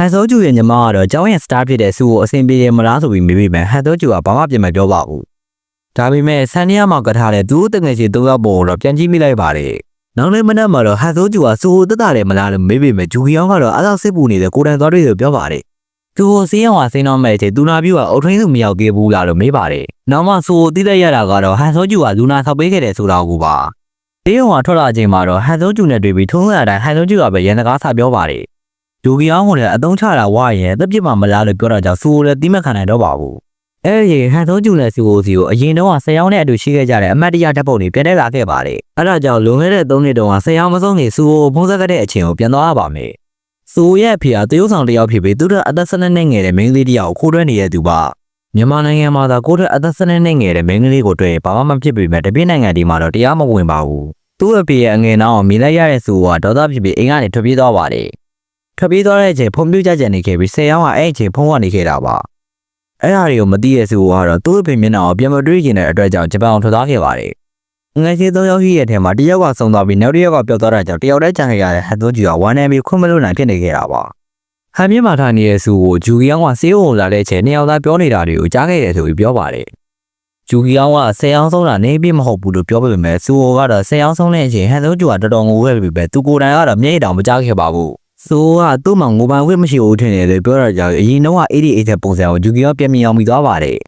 Speaker 1: ဟန်ဆိုဂျူရဲ့ညီမကတော့ကျောင်းရဲ့ star ဖြစ်တဲ့စူကိုအဆင်ပြေတယ်မလားဆိုပြီးမေးပြီးမှဟန်ဆိုဂျူကဘာမှပြင်မပြောပါဘူး။ဒါပေမဲ့ဆန်နီယာမှာကထားတဲ့သူ့တငယ်ချင်း၃ယောက်ပေါ်တော့ပြန်ကြည့်မိလိုက်ပါတယ်။နောက်လေးမနက်မှာတော့ဟန်ဆိုဂျူကစူကိုတက်တာတယ်မလားလို့မေးပြီးမှဂျူကီယောင်ကတော့အားလုံးစစ်ပူနေတဲ့ကိုတန်သွားတွေလို့ပြောပါတယ်။သူကိုစေးအောင်ကစိမ်းတော့မဲ့အချိန်သူနာပြူကအုတ်ထင်းသူမရောက်သေးဘူးလားလို့မေးပါတယ်။နောက်မှစူကိုတိတက်ရတာကတော့ဟန်ဆိုဂျူကလူနာဆောက်ပေးခဲ့တယ်ဆိုတာကိုပါ။တေးရုံကထွက်လာချိန်မှာတော့ဟန်ဆုံးကျူနဲ့တွေ့ပြီးထုံးစံအတိုင်းဟန်ဆုံးကျူကပဲရန်တကားဆပြောပါတယ် ဂျူကီအောင်ကလည်းအတုံးချတာဝါရင်တက်ပြစ်မှမလားလို့ပြောတာကြောင့်စူကိုလည်းတိမခံနိုင်တော့ပါဘူးအဲ့ဒီဟန်ဆုံးကျူနဲ့စူကိုစီကိုအရင်တော့ဆယ်ယောင်းနဲ့အတူရှိခဲ့ကြတဲ့အမတ်တရဓာတ်ပုံတွေပြန်တက်လာခဲ့ပါတယ်အဲ့ဒါကြောင့်လွန်ခဲ့တဲ့3နှစ်တုန်းကဆယ်ယောင်းမဆုံးနေစူကိုဖုံးဆက်ခဲ့တဲ့အချိန်ကိုပြန်သွားရပါမယ်စူရဲ့အဖေကတရုတ်ဆောင်တစ်ယောက်ဖြစ်ပြီးသူတို့အသက်12နှစ်ငယ်တဲ့မိန်းကလေးတစ်ယောက်ကိုခိုးတွဲနေတဲ့သူပါမြန်မာနိုင်ငံမှာသာကိုယ့်အတွက်အသက်12နှစ်ငယ်တဲ့မိန်းကလေးကိုတွေ့ရင်ဘာမှမဖြစ်ပေမဲ့တပြည့်နိုင်ငံဒီမှာတော့တရားမဝင်ပါဘူးသူ့အဖေရဲ့အငယ်နောက်အောင်မြင်လိုက်ရတဲ့စူကဒေါသဖြစ်ပြီးအိမ်ကနေထွက်ပြေးသွားပါတယ် ထွက်ပြေးသွားတဲ့အချိန်ဖုံပြူကြကြနေခဲ့ပြီးဆယ်ယောင်းကအဲ့အချိန်ဖုံးကနေခဲ့တာပါအဲ့ဒါတွေကိုမသိတဲ့စူကတော့သူ့အဖေမျက်နှာကိုပြန်မတွေ့ကျင်တဲ့အတွက်ကြောင့်ဂျပန်အောင်ထွက်သွားခဲ့ပါတယ်ငယ်ချင်း၃ယောက်ရှိရဲ့ထဲမှာတစ်ယောက်ကဆုံးသွားပြီးနောက်တစ်ယောက်ကပျောက်သွားတာကြောင့်တယောက်တည်းကြံခဲ့ရတဲ့ဟတ်သွကြီးကဝမ်းနေပြီးခွင့်မလို့နိုင်ဖြစ်နေခဲ့တာပါဟန်မြင့်မာထားနေတဲ့စူကိုဂျူကီယောင်ကစေးဝင်လာတဲ့အချိန်နှစ်ယောက်သားပြောနေတာတွေကိုကြားခဲ့တယ်ဆိုပြီးပြောပါတယ်ဂျူကီယောင်ကဆယ်ယောင်းဆုံးတာနေပြီးမဟုတ်ဘူးလို့ပြောပေမဲ့စူအိုကတော့ဆယ်ယောင်းဆုံးတဲ့အချိန်ဟန်သွကြီးကတော်တော်ငိုခဲ့ပြီပဲသူကိုယ်တိုင်ကတော့မျက်ရည်တောင်မကြားခဲ့ပါဘူး ဆိုကသူ့မှာငိုပန်ဝိမရှိဘူးထင်တယ်လို့ပြောရကြတယ်အရင်တော့88တဲ့ပုံစံကိုဂျူကီယောပြန်မြင်အောင်ပြီးသွားပါတယ်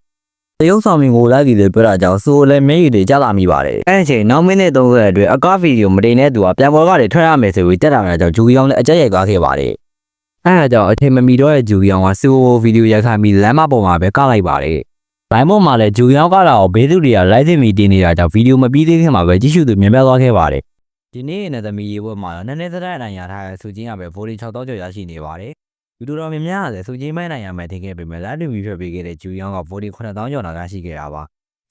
Speaker 1: တရုတ်ဆောင်မင်းကိုလိုက်ပြီးပြောတာကြောင့်ဆိုလည်းမျက်ရည်တွေကျလာမိပါတယ်။အဲ့ဒီအချိန်နောက်မိနစ်30အတွင်းအကားဗီဒီယိုမတင်တဲ့သူကပြန်ပေါ်ကနေထွက်ရမယ်ဆိုပြီးတက်လာတာကြောင့်ဂျူကီယောင်လည်းအကြက်ရိုက်သွားခဲ့ပါတယ်။အဲ့ဒါကြောင့်အထင်မမီတော့တဲ့ဂျူကီယောင်ကဆိုဗီဒီယိုရိုက်ခိုင်းပြီးလမ်းမပေါ်မှာပဲကလိုက်ပါတယ်။ဘိုင်းပေါ်မှာလည်းဂျူကီယောင်ကလာတော့ဘေးသူတွေကလိုက်သိမီတင်နေတာကြောင့်ဗီဒီယိုမပြီးသေးခင်မှာပဲကြည့်ရှုသူမြန်ပြသွားခဲ့ပါတယ်။ ဒီနေ့နဲ့သမီးရေဘွက်မှာတော့နည်းနည်းသက်သက်အနိုင်ရထားတဲ့စူချင်းကပဲဗိုလ်6000ကျော်ရရှိနေပါတယ်။လူတော်တော်များများကလည်းစုချင်းမိုင်းနိုင်ရမယ်ထင်ခဲ့ပေမဲ့လက်တူမီဖြတ်ပေးခဲ့တဲ့ဂျူယောင်းကဗိုဒီ9000ကျော်နာကရှိခဲ့တာပါ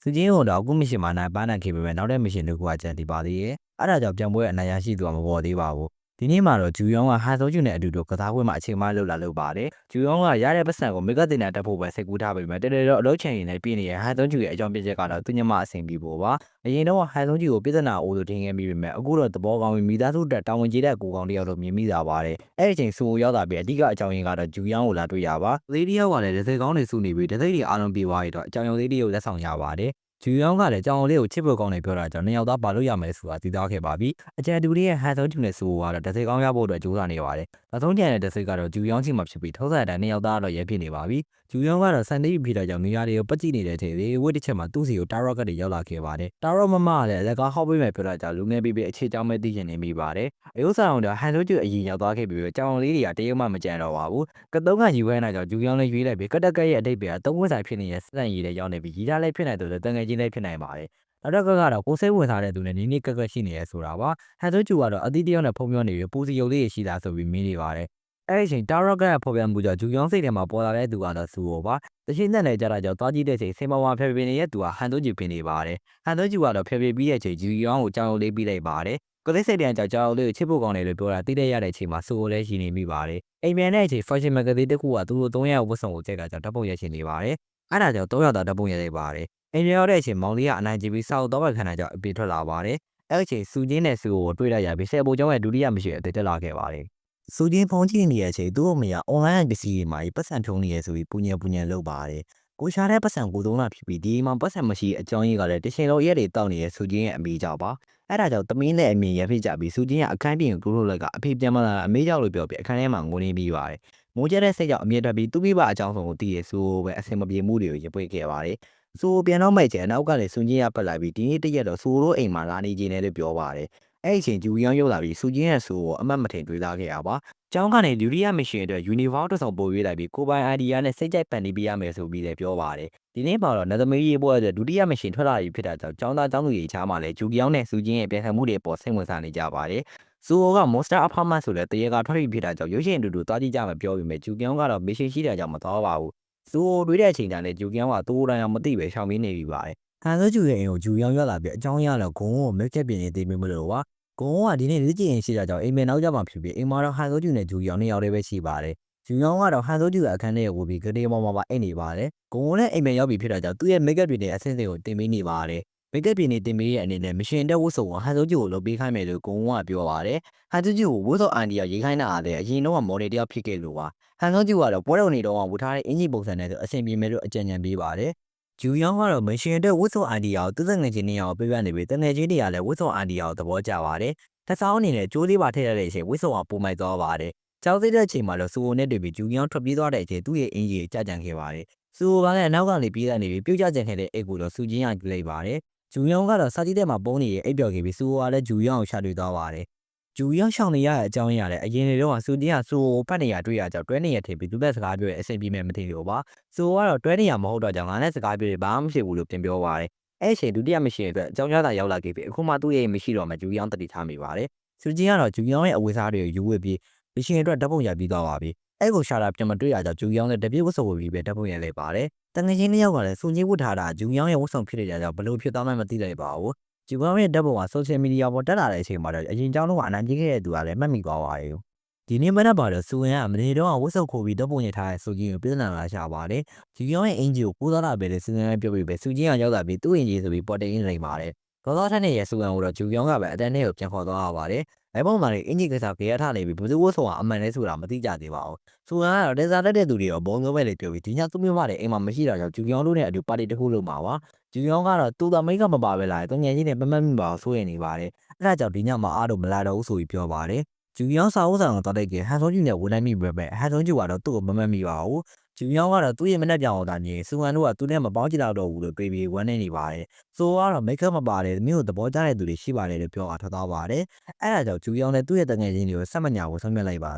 Speaker 1: စုချင်းဟိုတော့အခုမရှင်မှာနိုင်ပန်းနိုင်ခဲ့ပေမဲ့နောက်တဲ့မရှင်တစ်ခုကကြံတည်ပါသေးရဲ့အဲ့ဒါကြောင့်ပြန်ပွဲအနိုင်ရရှိသူကမပေါ်သေးပါဘူး ဒီနေ့မှာတော့ဂျူယောင်းကဟာဆိုးဂျူနဲ့အတူတူကစားပွဲမှာအချိန်မှလောက်လာလို့ပါတယ်ဂျူယောင်းကရတဲ့ပတ်စံကိုမေကတင်နာတက်ဖို့ပဲစိတ်ကူးထားပေမဲ့တကယ်တော့အလုပ်ချိန်ရင်းနဲ့ပြည်နေတဲ့ဟာဆိုးဂျူရဲ့အကြောင်းပြချက်ကတော့သူညမအဆင်ပြေဖို့ပါအရင်တော့ဟာဆိုးဂျူကိုပြည်နာအိုးလို့ထင်ခဲ့မိပေမဲ့အခုတော့သဘောကောင်းပြီးမိသားစုတက်တာဝန်ကြီးတဲ့ကိုကောင်တယောက်လို့မြင်မိတာပါတယ်အဲ့ဒီအချိန်စူရောက်တာပြီးအဓိကအကြောင်းရင်းကတော့ဂျူယောင်းကိုလာတွေ့ရပါသေးတယောက်ကလည်းဒသိကောင်းနေစုနေပြီးဒသိတွေအားလုံးပြေးသွားရတော့အကြောင်းရုံသေးတယောက်လက်ဆောင်ရပါတယ် ဂျူယောင်းကလည်းကြောင်လေးကိုချစ်ဖို့ကောင်းနေပြောတာကြောင့်နှစ်ယောက်သားပါလို့ရမယ်ဆိုတာသိသားခဲ့ပါပြီအကြံတူလေးရဲ့ဟန်ဆုံးတူနဲ့ဆိုကတော့ဒသိကောင်းရဖို့အတွက်ကြိုးစားနေပါတယ်နောက်ဆုံးကြံတဲ့ဒသိကတော့ဂျူယောင်းစီမှာဖြစ်ပြီးထုံးစံအတိုင်းနှစ်ယောက်သားကတော့ရဲဖြစ်နေပါပြီဂျူယောင်းကတော့စန်တေးဖြစ်တာကြောင့်နေရာတွေကိုပတ်ကြည့်နေတဲ့ချိန်လေးဝိတ်တစ်ချက်မှာသူ့စီကိုတာရော့ကတ်တွေရောက်လာခဲ့ပါတယ်တာရော့မမကလည်းလက်ကားဟောက်ပေးမယ်ပြောတာကြောင့်လူငယ်ပေးပေးအခြေကြောင်းပဲသိချင်နေမိပါတယ်အယုဆောင်တော့ဟန်ဆုံးကျအရင်ရောက်သွားခဲ့ပြီးကြောင်လေးတွေကတရုတ်မှမကြံတော့ပါဘူးကတုံးကယူခဲနိုင်ကြောင့်ဂျူယောင်းလည်းရွေးလိုက်ပြီးကတက်ကက်ရဲ့အတိတ်ပဲသုံးဝက်ဆိုင်ဖြစ်နေတဲ့စက်ရည်တွေရောက်နေပြီးရီသားလည်းဖြစ်နိုင်တယ်လို့တန်ငယ်ချင်းလည်းဖြစ်နိုင်ပါတယ်နောက်တစ်ခါကတော့ကိုစိတ်ဝင်စားတဲ့သူနဲ့နီးနီးကက်ကက်ရှိနေရဲဆိုတာပါဟန်ဆိုကျူကတော့အသီးတယောက်နဲ့ဖုံပြောနေပြီးပူစီယုတ်လေးရှိတာဆိုပြီးမင်းနေပါတယ်အဲ့ဒီချိန်တာရော့ကရဲ့ဖော်ပြမှုကြောင့်ဂျူယောင်းစိတ်ထဲမှာပေါ်လာတဲ့သူကတော့စူဟောပါတရှိနဲ့လည်းကြတာကြောင့်သွားကြည့်တဲ့ချိန်ဆေမဝါဖျော်ပြနေတဲ့သူကဟန်ဆိုကျူပင်နေပါတယ်ဟန်ဆိုကျူကတော့ဖျော်ပြပြီးတဲ့ချိန်ဂျူယောင်းကိုကြောင်ရုပ်လေးပြီးလိုက်ပါတယ်ကိုသိစိတ်တန်ကြောင့်ကြောင်ရုပ်လေးကိုချစ်ဖို့ကောင်းတယ်လို့ပြောတာသိတဲ့ရတဲ့ချိန်မှာစူဟောလည်းရှိနေမိပါတယ်အိမ်ပြန်တဲ့အချိန် fashion magazine တစ်ခုကသူတို့၃ရက်ဝတ်ဆောင်ကိုကြိုက်တာကြောင့်ဓာတ်ပုံရိုက်ရှင်နေပါတယ်အဲ့ဒါကြောင့်၃ရက်တာဓာတ်ပုံရိုက်လိုက်ပါတယ် အိမ်ရောက်တဲ့အချိန်မောင်လေးကအနိုင်ကျင့်ပြီးစောက်တော့ဘက်ခန္ဓာကြောင့်အပြေထွက်လာပါတယ်။အဲ့ဒီအချိန်စူချင်းနဲ့စူကိုတွေ့လိုက်ရပြီးဆယ်ပိုကျောင်းရဲ့ဒုတိယမရှိအသေးတက်လာခဲ့ပါတယ်။စူချင်းဖုန်းကြည့်နေတဲ့အချိန်သူ့အမေက online ပစ္စည်းတွေမှာပတ်စံဖြုံးနေရဆိုပြီးပူညံပူညံလုပ်ပါတယ်။ကိုရှာတဲ့ပတ်စံကိုသုံးလာဖြစ်ပြီးဒီမှာပတ်စံမရှိအကြောင်းကြီးကလည်းတရှင်လုံးရက်တွေတောက်နေတဲ့စူချင်းရဲ့အမေကြောင့်ပါ။အဲ့ဒါကြောင့်သမီးနဲ့အမေရဖြစ်ကြပြီးစူချင်းကအခန်းပြင်ကိုတိုးလို့လိုက်ကအဖေပြန်မလာအမေကြောင့်လို့ပြောပြီးအခန်းထဲမှာငိုနေပြီးပါတယ်။မိုးကျတဲ့စိတ်ကြောင့်အမြဲတမ်းပြီးသူ့မိဘအကြောင်းဆုံးကိုတည်ရဆိုပဲအဆင်မပြေမှုတွေကိုရပွေခဲ့ပါတယ်။ ဆိုပြန်တော့မဲ့ကျန်နောက်ကလည်းစူချင်းရပတ်လာပြီးဒီနေ့တရက်တော့ဆိုတို့အိမ်မှာလာနေခြင်းနဲ့လို့ပြောပါတယ်အဲ့ဒီအချိန်ဂျူယောင်းရောက်လာပြီးစူချင်းရဲ့ဆိုကိုအမတ်မထင်တွေးသားခဲ့ရပါကျောင်းကနေလူရီယာမရှင်အတွက်ယူနီဖောင်းတစ်စုံပို့ရွေးလိုက်ပြီးကိုပိုင်အိုင်ဒီယာနဲ့စိတ်ကြိုက်ပန်တီးပေးရမယ်ဆိုပြီးလည်းပြောပါတယ်ဒီနေ့မှာတော့နသမီးရေးပွဲအတွက်ဒုတိယမရှင်ထွက်လာပြီဖြစ်တာကြောင့်ကျောင်းသားကျောင်းသူတွေချားမှာလည်းဂျူယောင်းနဲ့စူချင်းရဲ့ပြန်ဆံမှုတွေပေါ်စိတ်ဝင်စားနေကြပါတယ်စူအိုက Monster Apartment ဆိုတဲ့တရေကထွက်ပြီးဖြစ်တာကြောင့်ရုပ်ရှင်အတူတူတွားကြည့်ကြမှာပြောပြီးမြဲဂျူယောင်းကတော့မရှင်ရှိတာကြောင့်မတော်ပါဘူး စူအိုတွေးတဲ့အချိန်တန်နဲ့ဂျူကယောင်းကတိုးတိုင်းအောင်မသိပဲရှောင်မင်းနေပြီပါတယ်။ဟန်ဆိုဂျူရဲ့အိမ်ကိုဂျူယောင်းရောက်လာပြီးအကြောင်းရတော့ဂုံကိုမက်ချက်ပြင်းနေသေးမလို့ပါ။ဂုံကဒီနေ့လက်ကျင်ရှိတာကြောင့်အိမ်မဲနောက်ကြမှာဖြစ်ပြီးအိမ်မှာတော့ဟန်ဆိုဂျူနဲ့ဂျူယောင်းနှစ်ယောက်တည်းပဲရှိပါတယ်။ဂျူယောင်းကတော့ဟန်ဆိုဂျူရဲ့အခန်းထဲကိုပြီးဂရေမောင်မှာအိတ်နေပါတယ်။ဂုံကလည်းအိမ်မဲရောက်ပြီဖြစ်တာကြောင့်သူ့ရဲ့မိတ်ကပ်တွေနဲ့အဆင့်ဆင့်ကိုတင်ပေးနေပါတယ်။ မိတ်ကပ်ပြင်းနေတင်ပေးရဲ့အနေနဲ့မရှင်တဲ့ဝတ်စုံကိုဟန်ဆိုဂျူကိုလုပ်ပေးခိုင်းမယ်လို့ဂုံကပြောပါတယ်။ဟန်ဆိုဂျူကိုဝတ်စုံအန်ဒီယာရေးခိုင်းတာအားလည်းအရင်တော့မော်ဒယ်တယောက်ဖြစ်ခဲ့လို့ပါ။ဟန်ဆောင်ကျူကတော့ပွဲတော်နေတော့ဝတ်ထားတဲ့အင်ဂျီပုံစံနဲ့ဆိုအဆင်ပြေမယ်လို့အကြံဉာဏ်ပေးပါတယ်။ဂျူယောင်းကတော့မရှင်တဲ့ဝတ်စုံအန်ဒီယာကိုသူ့ငယ်ချင်းနေရာကိုပြပြနေပြီးတငယ်ချင်းတွေကလည်းဝတ်စုံအန်ဒီယာကိုသဘောကျပါတယ်။တဆောင်းအနေနဲ့ကြိုးလေးပါထည့်ရတဲ့အချိန်ဝတ်စုံအောင်ပုံမိုက်သွားပါတယ်။ကြောက်သေးတဲ့အချိန်မှာတော့စူအိုနဲ့တွေ့ပြီးဂျူယောင်းထွက်ပြေးသွားတဲ့အချိန်သူ့ရဲ့အင်ဂျီကိုကြာကြံခဲ့ပါတယ်။စူအိုကလည်းအနောက်ကနေပြေးလာနေပြီးပြုတ်ကျကြံခဲ့တဲ့အိတ်ကိုတော့စူချင်းရကြည့်လိုက်ပါတယ် ဂျူယောင်ကတော့စာကြည့်တဲ့မှာပုံနေရဲ့အိပ်ပျော်ခဲ့ပြီးစူကလည်းဂျူယောင်ကိုရှာတွေ့သွားပါတယ်ဂျူယောင်ရှောင်းနေရတဲ့အကြောင်းရတဲ့အရင်တွေတော့စူတင်ကစူကိုဖတ်နေရတွေ့ရကြောင့်တွဲနေရထင်ပြီးသူနဲ့စကားပြောရအဆင်ပြေမဲ့မသိလို့ပါစူကတော့တွဲနေရမဟုတ်တော့ကြောင့်ငါနဲ့စကားပြောရဘာမှမဖြစ်ဘူးလို့ပြင်ပြောပါတယ်အဲ့ချိန်ဒုတိယမရှိတဲ့အတွက်အကြောင်းရတာရောက်လာခဲ့ပြီးအခုမှသူ့ရဲ့မရှိတော့မှဂျူယောင်တတိထားမိပါတယ်စူဂျင်ကတော့ဂျူယောင်ရဲ့အဝေးစားတွေကိုယူဝစ်ပြီးလူရှင်အတွက်ဓာတ်ပုံရိုက်ပြီးသွားပါပြီအဲ့ကိုရှာတာပြန်မတွေ့ရကြောင့်ဂျူယောင်နဲ့တပြည့်ဝတ်စုံဝပြီးပဲဓာတ်ပုံရိုက်လိုက်ပါတယ် တငယ်ချင်းတစ်ယောက်ကလည်းစူကြီးဝတ်ထားတာဂျူယောင်ရဲ့ဝတ်စုံဖြစ်နေကြကြောင့်ဘလို့ဖြစ်သွားမှမသိလိုက်ပါဘူးဂျူယောင်ရဲ့ဓာတ်ပုံကဆိုရှယ်မီဒီယာပေါ်တက်လာတဲ့အချိန်မှာတော့အရင်ကြောင်းလုံးကအနိုင်ကြီးခဲ့တဲ့သူကလည်းမှတ်မိသွားပါတယ်ဒီနေ့မနက်ပါတော့စူဝင်ကမနေတော့ဝတ်စုံခိုးပြီးဓာတ်ပုံရိုက်ထားတဲ့စူကြီးကိုပြည်နာလာရှာပါတယ်ဂျူယောင်ရဲ့အင်ဂျီကိုကိုးသားလာပဲလေစူဝင်ကပြောပြီးပဲစူကြီးကရောက်လာပြီးသူ့အင်ဂျီဆိုပြီးပေါ်တင်နေပါတယ်ကောသောထက်နဲ့ရဲ့စူဝင်ကိုတော့ဂျူယောင်ကပဲအတန်းထဲကိုပြန်ခေါ်သွားရပါတယ်။ အဲပုံမှာလေအင်ဂျီကိစ္စကြေရထားနေပြီဘယ်သူဝတ်ဆိုတာအမှန်လဲဆိုတာမသိကြသေးပါဘူး။စူဝင်ကတော့ဒေဇာတက်တဲ့သူတွေရောဘုံမျိုးပဲလေပြောပြီးဒီညသူ့မျိုးမတွေအိမ်မှာမရှိတော့ကြောင့်ဂျူယောင်တို့နဲ့အတူပါတီတစ်ခုလုပ်မှာပါ။ဂျူယောင်ကတော့သူ့သားမိတ်ကမပါပဲလာတယ်။တငယ်ချင်းနဲ့မမတ်မိပါဘူးဆိုရင်နေပါတယ်။အဲဒါကြောင့်ဒီညမှာအားတော့မလာတော့ဘူးဆိုပြီးပြောပါတယ်။ဂျူယောင်စာအုပ်ဆောင်ကိုတော်တဲ့ကဟန်ဆုံးကြီးနဲ့ဝန်နိုင်မိပဲပဲဟန်ဆုံးကြီးကတော့သူ့ကိုမမတ်မိပါဘူး။ ဂျူယောင်ကတော့သူ့ရဲ့မနှက်ပြောင်အောင်တာနေစူဟန်တို့ကသူ့နဲ့မပေါင်းကြည့်တော့ဘူးလို့တွေးပြီးဝမ်းနေနေပါတယ်။ဆိုကတော့မိတ်ကမပါတယ်မြို့သဘောကျတဲ့သူတွေရှိပါတယ်လို့ပြောတာထားသွားပါတယ်။အဲဒါကြောင့်ဂျူယောင်နဲ့သူ့ရဲ့တငယ်ချင်းတွေကိုဆက်မညာကိုဆုံးဖြတ်လိုက်ပါ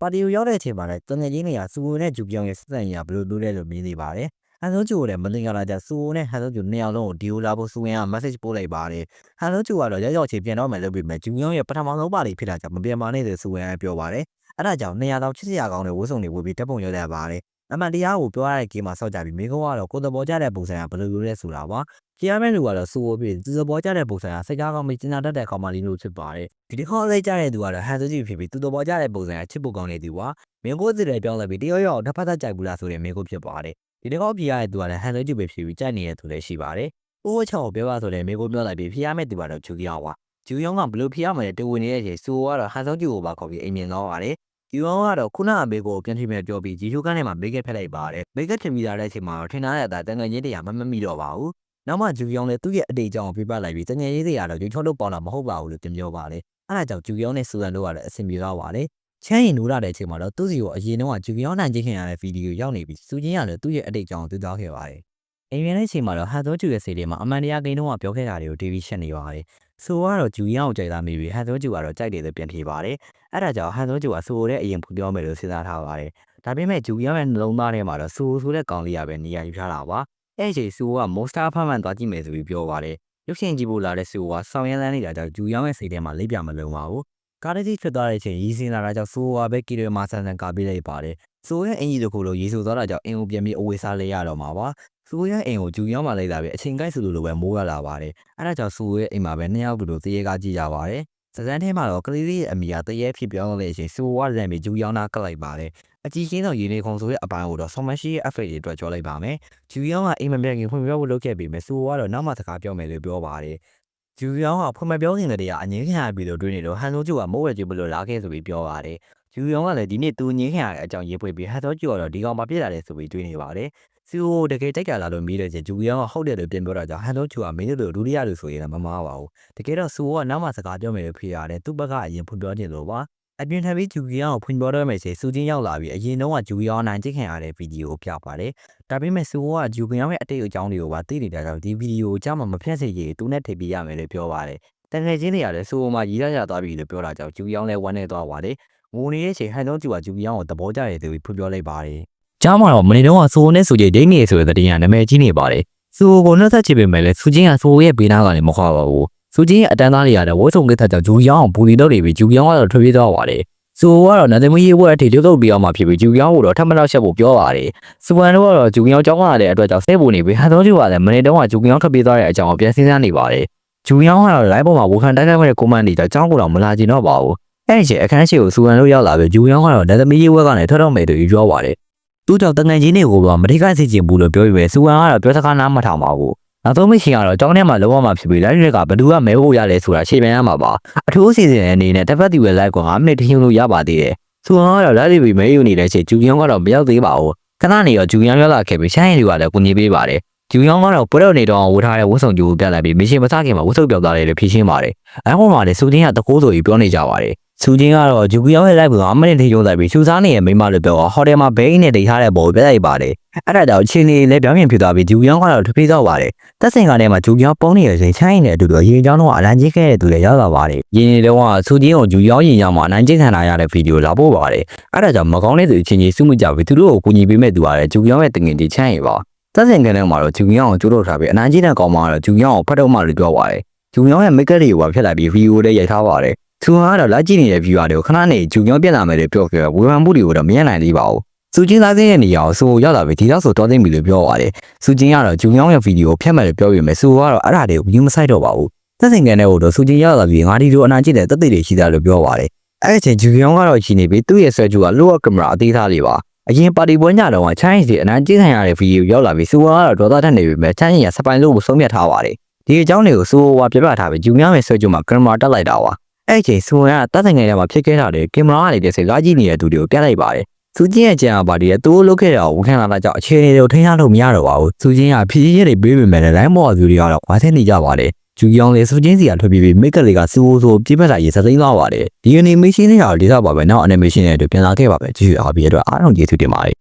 Speaker 1: ပါတီကိုရောက်တဲ့အချိန်မှာလည်းတငယ်ချင်းတွေကစူနဲ့ဂျူပြောင်ရဲ့စက်ရဘလို့လို့လဲလို့မြင်နေပါတယ်။ဟန်ဆုံးဂျူကိုလည်းမတင်ကြလာကြစူနဲ့ဟန်ဆုံးဂျူနှစ်ယောက်လုံးကိုဒီယိုလာဖို့စူရင်က message ပို့လိုက်ပါတယ်။ဟန်ဆုံးဂျူကတော့ရောက်ရောက်ချင်းပြန်တော့မယ်လို့ပြီးမယ်ဂျူယောင်ရဲ့ပထမဆုံးပါတီဖြစ်တာကြောင့်မပြန်ပါနဲ့ဆိုစူရင်ကပြောပါတယ်။အဲဒါကြောင့်နေရာတောင်ချစ်စရာကောင်းတဲ့ဝှစုံတွေဝေပြီးတပ်ပုံရောက်ရပါတယ်။ အမှန်တရားကိုပြောရတဲ့ဂိမ်းမှာစောက်ကြပြီးမိကုန်းကတော့ကိုယ်သဘောကျတဲ့ပုံစံကဘယ်လိုလိုလဲဆိုတာပါ။ကြည့်ရမယ့်လူကတော့စူကိုပြီးသူသဘောကျတဲ့ပုံစံကစိတ်ကားကောင်းပြီးကျင်နာတတ်တဲ့ကောင်မလေးလို့ဖြစ်ပါတယ်။ဒီတစ်ခေါက်လေးကြတဲ့သူကတော့ဟန်ဆိုကြည့်ဖြစ်ပြီးသူသဘောကျတဲ့ပုံစံကချစ်ဖို့ကောင်းတဲ့သူပါ။မင်းကိုစစ်တယ်ပြောင်းလဲပြီးတယောက်ယောက်တစ်ဖက်သက်ကြိုက်ဘူးလားဆိုတဲ့မင်းကိုဖြစ်ပါတယ်။ဒီတစ်ခေါက်ပြရတဲ့သူကလည်းဟန်ဆိုကြည့်ပဲဖြစ်ပြီးကြိုက်နေတဲ့သူလည်းရှိပါတယ်။ဦးဝချောင်းကိုပြောပါဆိုတဲ့မင်းကိုပြောလိုက်ပြီးဖျားမဲ့သူကတော့ဂျူကီယောက်ပါ။ဂျူယောင်းကဘလို့ဖျားမယ်တူဝင်နေတဲ့အချိန်စူကတော့ဟန်ဆုံးကြည့်ကိုပါခေါ်ပြီးအိမ်မြင်သွားပါတယ်။ ဂျူယောင်းကတော့ခုနအမေကိုပြန်ထိမဲ့ပြောပြီးဂျီချိုကန်းထဲမှာဘေးကက်ဖက်လိုက်ပါတယ်။ဘေးကက်ထင်မိတာတဲ့အချိန်မှာတော့ထင်ထားတဲ့အတိုင်းတန်ငယ်ချင်းတရားမမမိတော့ပါဘူး။နောက်မှဂျူယောင်းလည်းသူ့ရဲ့အတိတ်အကြောင်းကိုပြပလိုက်ပြီးတငယ်ရေးတွေကတော့ဂျူချိုလို့ပေါင်တာမဟုတ်ပါဘူးလို့တင်ပြောပါတယ်။အဲဒါကြောင့်ဂျူယောင်းနဲ့ဆူဇန်တို့ကလည်းအဆင်ပြေသွားပါတယ်။ချမ်းရင်နိုးလာတဲ့အချိန်မှာတော့သူ့စီကိုအရင်တော့ဂျူယောင်းနိုင်ချင်းခင်ရတဲ့ဗီဒီယိုရောက်နေပြီးစူချင်းကလည်းသူ့ရဲ့အတိတ်အကြောင်းကိုသိသွားခဲ့ပါတယ်။အိမ်ပြန်တဲ့အချိန်မှာတော့ဟန်သောဂျူရဲ့စေတွေမှာအမှန်တရားကိန်းတော့ပြောခဲ့တာတွေကို TV ရှက်နေပါတယ်။ ဆိုကတော့ဂျူယောင်းကိုကြိုက်သားမိပြီးဟန်သောဂျူကတော့ကြိုက်တယ်လို့ပြန်ဖြေပါတယ်။အဲဒါကြောင့်ဟန်သောဂျူကဆိုတဲ့အရင်ဖူပြောမယ်လို့စဉ်းစားထားပါတယ်။ဒါပေမဲ့ဂျူယောင်းရဲ့နှလုံးသားထဲမှာတော့ဆိုဆိုတဲ့ကောင်လေးကပဲနေရာယူထားတာပါ။အဲ့ဒီချိန်ဆိုက Monster ဖမ်းမှန်သွားကြည့်မယ်ဆိုပြီးပြောပါတယ်။ရုပ်ရှင်ကြည့်ဖို့လာတဲ့ဆိုကဆောင်းရမ်းလန်းနေတာကြောင့်ဂျူယောင်းရဲ့စိတ်ထဲမှာလိပ်ပြမလုံးပါဘူး။ကားတစ်စီးထွက်သွားတဲ့အချိန်ရီးစင်းလာတာကြောင့်ဆိုးဝါပဲကီလိုမီတာဆန်ဆန်ကာပေးလိုက်ပါတယ်။ ဆိုးရဲ့အင်ကြီးတစ်ခုလိုရေဆိုသွားတာကြောင့်အင်ကိုပြန်ပြီးအဝေးစားလဲရတော့မှာပါ။ဆိုးရဲ့အင်ကိုဂျူရောက်မှလိုက်တာပဲအချိန်ကိုက်ဆိုလိုလိုပဲမိုးရလာပါတယ်။အဲဒါကြောင့်ဆိုးရဲ့အိမ်မှာပဲနှစ်ယောက်တူတူတရေကားကြည့်ကြပါတယ်။စစန်းထဲမှာတော့ကလေးလေးရဲ့အမိကတရေဖြစ်ပြောင်းတဲ့အချိန်ဆိုးဝါလန်ပြီးဂျူရောက်နာကလိုက်ပါတယ်။အကြီးချင်းတော့ရေနေခုံဆိုရဲ့အပိုင်းကိုတော့ဆော်မရှိရဲ့ effect တွေအတွက်ကြောလိုက်ပါမယ်။ဂျူရောက်ကအိမ်မပြတ်ခင်ဖွင့်ပြဖို့လုပ်ခဲ့ပြီးမယ်ဆိုးကတော့နောက်မှစကားပြောမယ်လို့ပြောပါတယ်။ဂျူယောင်းကဖွင့်မပြောခင်ကတည်းကအငင်းခံရပြီးတော့တွေးနေတော့ဟန်ဆိုဂျူကမိုးဝဲကြည့်ဘလို့လာခဲ့ဆိုပြီးပြောပါတယ်။ ဂျူယောင်းကလည်းဒီနေ့သူငင်းခံရတဲ့အကြောင်းရေးဖွေပြီးဟန်ဆိုဂျူကတော့ဒီကောင်မပြစ်လာတယ်ဆိုပြီးတွေးနေပါတယ်။စီအိုတကယ်ကြိုက်ကြလာလို့မေးတဲ့ချင်းဂျူယောင်းကဟုတ်တယ်လို့ပြန်ပြောတာကြောင့်ဟန်ဆိုဂျူကမင်းတို့ဒုတိယလူဆိုရင်လည်းမမားပါဘူး။တကယ်တော့စီအိုကနောက်မှစကားပြောမယ်လို့ဖြေရတယ်။သူ့ဘက်ကအရင်ဖွင့်ပြောခြင်းလို့ပါ။အပြင်ထပ်ပြီးဂျူကီယောင်းကိုဖွင့်ပြောတော့မယ်ဆိုစူချင်းရောက်လာပြီးအရင်တော့ကဂျူကီယောင်းနိုင်ကြည့်ခံရတဲ့ဗီဒီယိုကိုပြပါတယ်။ဒါပေမဲ့စူကဂျူကီယောင်းရဲ့အတိတ်အကြောင်းတွေကိုပါသိနေတာကြောင့်ဒီဗီဒီယိုကိုကြားမှာမဖြတ်စေရသူနဲ့ထိပ်ပြရမယ်လို့ပြောပါတယ်။တကယ်ချင်းတွေရတယ်စူမှာရီးရရသွားပြီလို့ပြောတာကြောင့်ဂျူကီယောင်းလည်းဝမ်းနေသွားပါတယ်။ ငိုနေတဲ့အချိန်ဟန်တော့ဂျူကဂျူကီယောင်းကိုသဘောကျတယ်သူဖွင့်ပြောလိုက်ပါတယ်။ကြားမှာတော့မနေ့တုန်းကဆိုနဲ့ဆိုကြဒိတ်နေဆိုတဲ့တဲ့ရင်ကနာမည်ကြီးနေပါတယ်။စူကိုနှက်ဆက်ချစ်ပေမဲ့လည်းစူချင်းကဆိုရဲ့ဘေးနားကနေမခွာပါဘူး။စူချင်းရဲ့အတန်းသားတွေရတယ်ဝတ်စုံကိစ္စကြောင့်ဂျူယောင်းဘူလီတော့တွေပြီးဂျူယောင်းကတော့ထွေးပြေးသွားပါတယ်။စူကတော့နတ်သမီးရေးဝက်အထိတုတ်တုတ်ပြီးအောင်မှဖြစ်ပြီးဂျူယောင်းကိုတော့ထပ်မတော့ရှက်ဖို့ပြောပါတယ်။စူဝန်တို့ကတော့ဂျူယောင်းကြောင်းလာတဲ့အတွက်ကြောင့်စိတ်ပူနေပြီးဟန်သောဂျူကလည်းမနေ့တုန်းကဂျူယောင်းထွက်ပြေးသွားတဲ့အကြောင်းကိုပြန်စဉ်းစားနေပါတယ်။ဂျူယောင်းကတော့ live ပေါ်မှာဝခံတိုက်ခိုက်မဲ့ကွန်မန့်တွေကြောင့်ကြောင်းကိုတော့မလာကျင်တော့ပါဘူး။ အဲ့ဒီချိန်အခန်းရှိကိုစူဝန်တို့ရောက်လာပြီးဂျူယောင်းကတော့နတ်သမီးရေးဝက်ကနေထွက်တော့မယ်လို့ပြောပါတယ်။သူ့ကြောင့်တငန်ချင်းတွေကိုတော့မထိခိုက်စေချင်ဘူးလို့ပြောပြီးပဲစူဝန်ကတော့ပြောစကားနားမထောင်ပါဘူး။နောက်ဆုံးမိရှင်ကတော့ကြောင်းထဲမှာလုံးဝမှဖြစ်ပြီးလိုက်တွေကဘယ်သူကမဲဖို့ရလဲဆိုတာရှေ့ပြန်ရမှာပါအထူးအစီအစဉ်အနေနဲ့တစ်ဖက်တီဝဲလိုက်က9မိနစ်ထင်းလို့ရပါသေးတယ်စူဟန်ကတော့လက်တွေပြီးမဲယူနေတဲ့အချိန်ဂျူယန်ကတော့မရောက်သေးပါဘူးခဏနေတော့ဂျူယန်ရောက်လာခဲ့ပြီးရှိုင်းရီကလည်းကူညီပေးပါတယ်ဂျူယန်ကတော့ပွဲတော်နေတော့ဝတ်ထားတဲ့ဝတ်စုံကြိုးကိုပြလိုက်ပြီးမရှင်မစခင်မှာဝတ်စုံပြောက်သွားတယ်လို့ဖြေရှင်းပါတယ်အဲဟိုမှာလည်းစူတင်းကတကိုးဆိုပြီးပြောနေကြပါတယ် စူချင်းကတော့ဂျူကီယောရဲ့ live ကိုအမနဲ့ထိကျုံးလိုက်ပြီးစူစားနေရဲ့မိန်းမလို့ပြောဟိုတယ်မှာဘိန်းနဲ့တိတ်ထားတဲ့ပုံကိုပြလိုက်ပါတယ်အဲ့ဒါကြောင့်ချင်းနေလည်းပြောင်းပြန်ဖြစ်သွားပြီးဂျူကီယောကတော့ထပြေးတော့ပါတယ်တက်စင်ကထဲမှာဂျူကီယောပုံနေရချိန်ချိုင်းနေတဲ့အတူတူရင်ချောင်းတော့အလံကြီးခဲ့တဲ့သူလည်းရောက်လာပါတယ်ရင်းနေတော့ကစူချင်းကိုဂျူယောရင်ချောင်းမှာအလံကြီးခံလာရတဲ့ဗီဒီယိုလာပို့ပါတယ်အဲ့ဒါကြောင့်မကောင်းတဲ့သူချင်းချင်းစုမှုကြပြီးသူတို့ကိုကူညီပေးမဲ့သူကလည်းဂျူကီယောရဲ့တငင်ကြီးချမ်းရပါတက်စင်ကထဲမှာတော့ဂျူကီယောကိုကျိုးတော့ထားပြီးအလံကြီးနဲ့ကောင်းမှာတော့ဂျူကီယောကိုဖတ်တော့မှလို့ပြောပါတယ်ဂျူကီယောရဲ့မိတ်ကပ်တွေကိုပါဖျက်လိုက်ပြီးဗီဒီယိုလေးရိုက်ထားပါတယ် သူကတော့လာကြည့်နေတဲ့ viewer တွေကိုခဏနေဂျူပြောင်းပြက်လာမယ်လို့ပြောခဲ့ဝေဖန်မှုတွေကိုတော့မရနိုင်သေးပါဘူး။စူချင်းသားတဲ့နေရာကိုစိုးရောက်လာပြီဒီတော့ဆိုတော်သိပြီလို့ပြောပါတယ်။စူချင်းကတော့ဂျူပြောင်းရဲ့ဗီဒီယိုဖျက်မယ်လို့ပြောပြီးမယ်စူကတော့အဲ့ဒါတွေကိုဘူးမဆိုင်တော့ပါဘူး။သက်စင်ကန်တဲ့ဟိုတော့စူချင်းရောက်လာပြီးငါဒီလိုအနာကျင့်တဲ့တက်သိတွေရှိတာလို့ပြောပါတယ်။အဲ့ဒီချိန်ဂျူပြောင်းကတော့ရှိနေပြီးသူ့ရဲ့ဆွဲဂျူကလိုအပ်ကင်မရာအသေးသားလေးပါ။အရင်ပါတီပွဲညတော့ကချိုင်းစီအနာကျင့်ခံရတဲ့ဗီဒီယိုရောက်လာပြီးစူကတော့ဒေါသတက်နေပြီမဲ့ချိုင်းရင်စပိုင်လို့ကိုဆုံးဖြတ်ထားပါတယ်။ဒီအကြောင်းတွေကိုစူဝါပြပြထားပြီးဂျူမြောင်းရဲ့ဆွဲဂျူမှာကင်မရာတက်လိုက်တာပါ။ အဲ့ဒီချိန်စူဝင်ကတတ်ဆိုင်ငယ်ထဲမှာဖြစ်ခဲ့တာတွေကင်မရာကနေတည်းဆက်လာကြည့်နေတဲ့သူတွေကိုပြလိုက်ပါတယ်။စူချင်းရဲ့ကြံရပါတည်းကသူ့လုတ်ခဲ့တာကိုဝန်ခံလာတာကြောင့်အခြေအနေတွေကိုထိန်းထားလို့မရတော့ပါဘူး။စူချင်းကဖြည်းဖြည်းတွေပေးပေမဲ့လည်းလိုင်းပေါ်သူတွေကတော့ဝါဆင်းနေကြပါတယ်။ဂျူယောင်လေးစူချင်းစီကထွက်ပြေးပြီးမိတ်ကလေးကစူအိုဆိုပြစ်ဖက်လာရေးစသိမ်းသွားပါတယ်။ဒီ animation လေးကတော့ဒေတာပါပဲ။နောက် animation တွေအတွက်ပြန်လာခဲ့ပါပဲ။ကြည့်ရအောင်ပြီးတော့အားလုံးကျေးဇူးတင်ပါတယ်